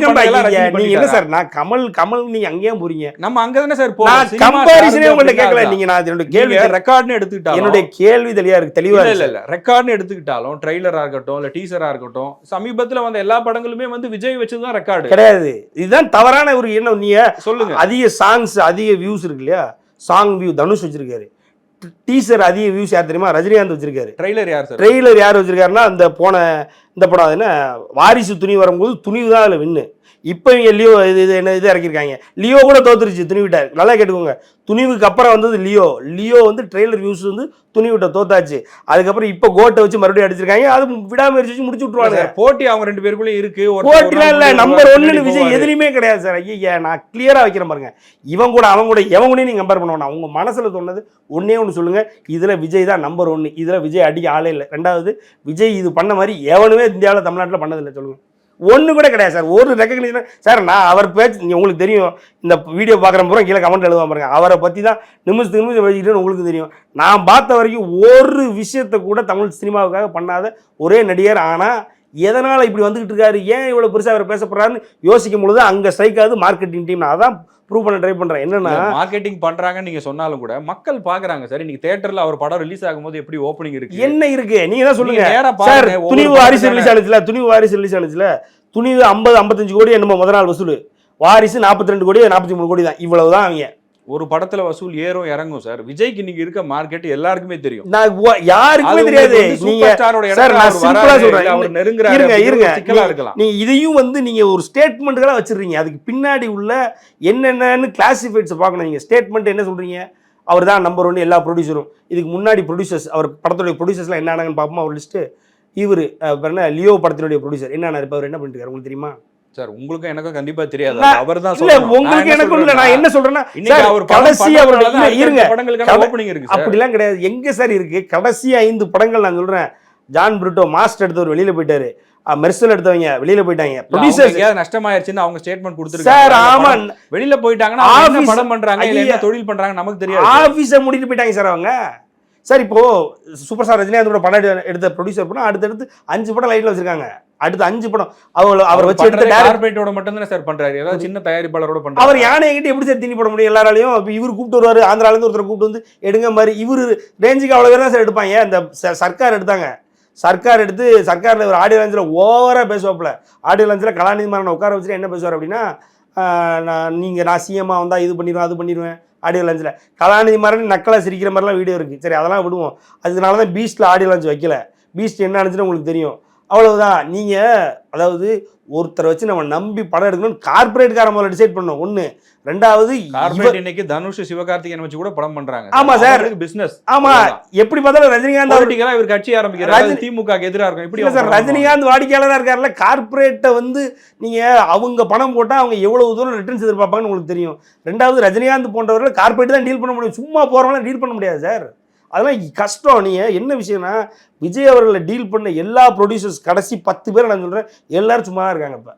S1: நீங்க என்ன? சார்? நான் கமல் கமல் நீங்க அங்கேயே போறீங்க
S2: நம்ம அங்கதானே சார்
S1: நான் கம்பாரிசனே உங்கள்ட்ட கேட்கல. நீங்க நான் என்னோட கேள்வி
S2: கேள்வி ரெக்கார்ட்னு எடுத்துக்கிட்டாலும்
S1: என்னுடைய கேள்வி தெளிவா இருக்கு தெளிவா
S2: இல்ல இல்ல ரெக்கார்ட்னு எடுத்துக்கிட்டாலும் ட்ரெய்லரா இருக்கட்டும் இல்ல டீசரா இருக்கட்டும் சமீபத்துல வந்த எல்லா படங்களுமே வந்து விஜய் வச்சதுதான் ரெக்கார்டு
S1: கிடையாது. இதுதான் தவறான ஒரு என்ன நீங்க
S2: சொல்லுங்க.
S1: அதிக சாங்ஸ் அதிக வியூஸ் இருக்கு இல்லையா? சாங் வியூ தனுஷ் வச்சிருக்காரு. டீசர் அதிக வியூஸ் யார் தெரியுமா? ரஜினிகாந்த் வச்சிருக்காரு.
S2: ட்ரெய்லர் யார்
S1: ட்ரெய்லர் யார் வச்சிருக்காருன்னா அந்த போன இந்த படம் என்ன? வாரிசு துணி வரும்போது துணிவு தான் அதில் வின்னு. இப்போ இவங்க லியோ இது இது என்ன இது இறக்கியிருக்காங்க. லியோ கூட தோத்துருச்சு துணிவிட்டார் நல்லா கேட்டுக்கோங்க. துணிவுக்கு அப்புறம் வந்தது லியோ. லியோ வந்து ட்ரெய்லர் வியூஸ் வந்து துணிவிட்ட தோத்தாச்சு. அதுக்கப்புறம் இப்போ கோட்டை வச்சு மறுபடியும் அடிச்சிருக்காங்க. அது விடாமுயற்சி வச்சு முடிச்சு விட்ருவாங்க
S2: சார், போட்டி அவங்க ரெண்டு பேருக்குள்ளயும் இருக்கு.
S1: போட்டிலாம் இல்ல. நம்பர் ஒன்னு விஜய். எதுலையுமே கிடையாது சார். ஐயா நான் கிளியரா வைக்கிறேன் பாருங்க. இவன் கூட அவன் கூட எவன் கூட நீங்க கம்பேர் பண்ண வேணாம். உங்க மனசுல தோணுது ஒன்னே ஒன்று சொல்லுங்க. இதுல விஜய் தான் நம்பர் ஒன்னு இதுல விஜய் அடிக்க ஆளே இல்லை. ரெண்டாவது விஜய் இது பண்ண மாதிரி எவனுமே இந்தியாவில் தமிழ்நாட்டில் பண்ணதில்லை. சொல்லுங்க. ஒன்று கூட கிடையாது சார். ஒரு ரெக்கக்னிஷன் சார் நான் அவர் பேச்சு நீங்கள் உங்களுக்கு தெரியும். இந்த வீடியோ பார்க்குற பூரா கீழே கமெண்ட் எழுதுவான் பாருங்க. அவரை பற்றி தான் நிமிஷத்துக்கு நிமிஷம் வச்சுக்கிட்டு உங்களுக்கு தெரியும். நான் பார்த்த வரைக்கும் ஒரு விஷயத்தை கூட தமிழ் சினிமாவுக்காக பண்ணாத ஒரே நடிகர். ஆனால் எதனால் இப்படி வந்துக்கிட்டு இருக்காரு? ஏன் இவ்வளோ பெருசாக அவர் பேசப்படுறாருன்னு யோசிக்கும் பொழுது அங்கே ஸ்ட்ரைக் ஆகுது மார்க்கெட்டிங் டீம் அதான் ப்ரூவ் பண்ண ட்ரை பண்ணுறேன் என்னன்னா
S2: மார்க்கெட்டிங் பண்றாங்கன்னு நீங்க சொன்னாலும் கூட மக்கள் பாக்குறாங்க. சார் இன்னைக்கு தியேட்டர்ல அவர் படம் ரிலீஸ் ஆகும்போது எப்படி ஓப்பனிங் இருக்கு?
S1: என்ன இருக்கு? நீங்க தான் சொல்லுங்க? Sir Thunivu Varisu release ஆனிச்சுல Thunivu Varisu release ஆனிச்சுல துணிவு ஐம்பது ஐம்பத்தஞ்சு கோடி என்னமோ முத நாள் வசூல். வாரிசு நாற்பத்தி ரெண்டு கோடி நாற்பத்தி மூணு கோடி தான். இவ்வளவுதான் அவங்க.
S2: ஒரு படத்துல வசூல் ஏறும் இறங்கும் சார். விஜய்க்கு இன்னைக்கு இருக்க மார்க்கெட் எல்லாருக்குமே தெரியும்.
S1: நான் யாருக்குமே தெரியாது. நீங்க சார், நான்
S2: அவர்
S1: சிம்பிளா சொல்றேன்.
S2: அவர் நெருங்குறாரு
S1: இருங்க,
S2: சிக்கலா இருக்கலாம்.
S1: நீங்க இதையும் வந்து நீங்க ஒரு ஸ்டேட்மெண்ட்டுகளா வச்சிடுறீங்க. அதுக்கு பின்னாடி உள்ள என்னென்னன்னு கிளாசிஃபைட்ஸ் பார்க்கணும். நீங்க ஸ்டேட்மெண்ட் என்ன சொல்றீங்க? அவர் தான் நம்பர் ஒன் எல்லா ப்ரொடியூசரும் இதுக்கு முன்னாடி ப்ரொடியூசர்ஸ் அவர் படத்துடைய ப்ரொடியூசர்ஸ்லாம் என்னென்னு பார்ப்போமா? ஒரு லிஸ்ட்டு இவர் லியோ படத்தினுடைய ப்ரொடியூசர் என்னென்ன இப்போ அவர் என்ன பண்ணிட்டு உங்களுக்கு தெரியுமா?
S2: சார் உங்களுக்கும் எனக்கும் கண்டிப்பா தெரியாது. அவர் தான்
S1: இல்ல உங்களுக்கு எனக்கும் இல்ல நான் என்ன சொல்றேன்னா சார்,
S2: அவர்
S1: கடைசி இல்ல, இருங்க.
S2: ஓப்பனிங் இருக்கு சார்.
S1: அப்படிலாம் கிடையாது. எங்க சார் இருக்கு? கடைசி ஐந்து படங்கள் நான் சொல்றேன். ஜான் பிரிட்டோ மாஸ்டர் எடுத்தவர் வெளியில போயிட்டாரு. மெர்சல் எடுத்தவங்க வெளியில போயிட்டாங்க. ப்ரொடியூசர்ஸ்
S2: எங்கேயாவது நஷ்டமாயிருச்சுன்னு அவங்க ஸ்டேட்மெண்ட்
S1: சார்
S2: கொடுத்துருக்காங்க
S1: ஆமா.
S2: வெளியில போயிட்டாங்கன்னா படம் பண்றாங்க இல்ல. தொழில் பண்றாங்க நமக்கு தெரியாது.
S1: ஆபீஸை மூடிட்டு போயிட்டாங்க சார் அவங்க. சார் இப்போ சூப்பர் ஸ்டார் ரஜினிகாந்தோட படம் எடு- எடுத்த ப்ரொடியூசர் படம் அடுத்தடுத்து அஞ்சு படம் லைட்ல வச்சிருக்காங்க. அடுத்து அஞ்சு படம். அவர் அவர் வச்சு எடுத்த
S2: கார்பரேட்டோட மட்டும் தானே சார் பண்றாரு. ஏதாவது சின்ன தயாரிப்பாளரோட
S1: அவர்
S2: பண்றாரு
S1: யானை எங்கிட்ட எப்படி சார் தீனி போட முடியும் எல்லாராலையும்? இப்போ இவர் கூப்பிட்டு வருவார் ஆந்திராலேருந்து ஒருத்தர் கூப்பிட்டு வந்து எடுங்க மாதிரி. இவர் ரேஞ்சுக்கு அவ்வளோ பேர் தான் சார் எடுப்பாங்க. இந்த ச- சர்க்கார் எடுத்தாங்க. சர்க்கார் எடுத்து சர்க்காரில் ஒரு ஆடியோ லான்ச்சில் ஓவராக பேசுவாப்புல. ஆடியோ லான்ச்சில் கலாநிதி மாறனை உட்கார வச்சுட்டு என்ன பேசுவார் அப்படின்னா நான் நீங்கள் நான் சிஎம்மாக வந்தால் இது பண்ணிடுவேன் அது பண்ணிடுவேன். ஆடியோ லஞ்சில் கலாநிதி மாதிரி நக்கலாக சிரிக்கிற மாதிரிலாம் வீடியோ இருக்குது சரி அதெல்லாம் விடுவோம். அதனால தான் பீஸ்ட்டில் ஆடியோ லஞ்ச் வைக்கல. பீஸ்ட் என்ன ஆனிச்சுன்னு உங்களுக்கு தெரியும். அவ்வளவுதான். நீங்கள் அதாவது ஒருத்தரை வச்சு நம்ம நம்பி படம் எடுக்கணும்னு கார்பரேட்கார முதல்ல டிசைட் பண்ணணும். ஒன்று ரெண்டாவது
S2: கார்பரேட் இன்னைக்கு தனுஷ் சிவகார்த்திகேயன் வச்சு கூட படம் பண்றாங்க.
S1: ஆமா சார்.
S2: பிசினஸ்
S1: ஆமா. எப்படி பார்த்தாலும் ரஜினிகாந்த்
S2: பொலிட்டிக்கலா இவர் கட்சி ஆரம்பிக்கிறாரு. திமுக எதிரா இருக்கும். இப்படி
S1: சார் ரஜினிகாந்த் வாடிக்கையாளராக இருக்கார்ல கார்ப்பரேட்டை வந்து நீங்க அவங்க பணம் போட்டா அவங்க எவ்வளவு தூரம் ரிட்டர்ன்ஸ் எதிர்பார்ப்பாங்கன்னு உங்களுக்கு தெரியும். ரெண்டாவது ரஜினிகாந்த் போன்றவர்கள் கார்ப்பரேட் தான் டீல் பண்ண முடியும். சும்மா போறவங்களாம் டீல் பண்ண முடியாது சார் அதெல்லாம் கஷ்டம். நீங்கள் என்ன விஷயம்னா விஜய் அவர்களை டீல் பண்ண எல்லா ப்ரொடியூசர்ஸ் கடைசி பத்து பேர் நான் சொல்கிறேன் எல்லோரும் சும்மா தான் இருக்காங்க இப்போ.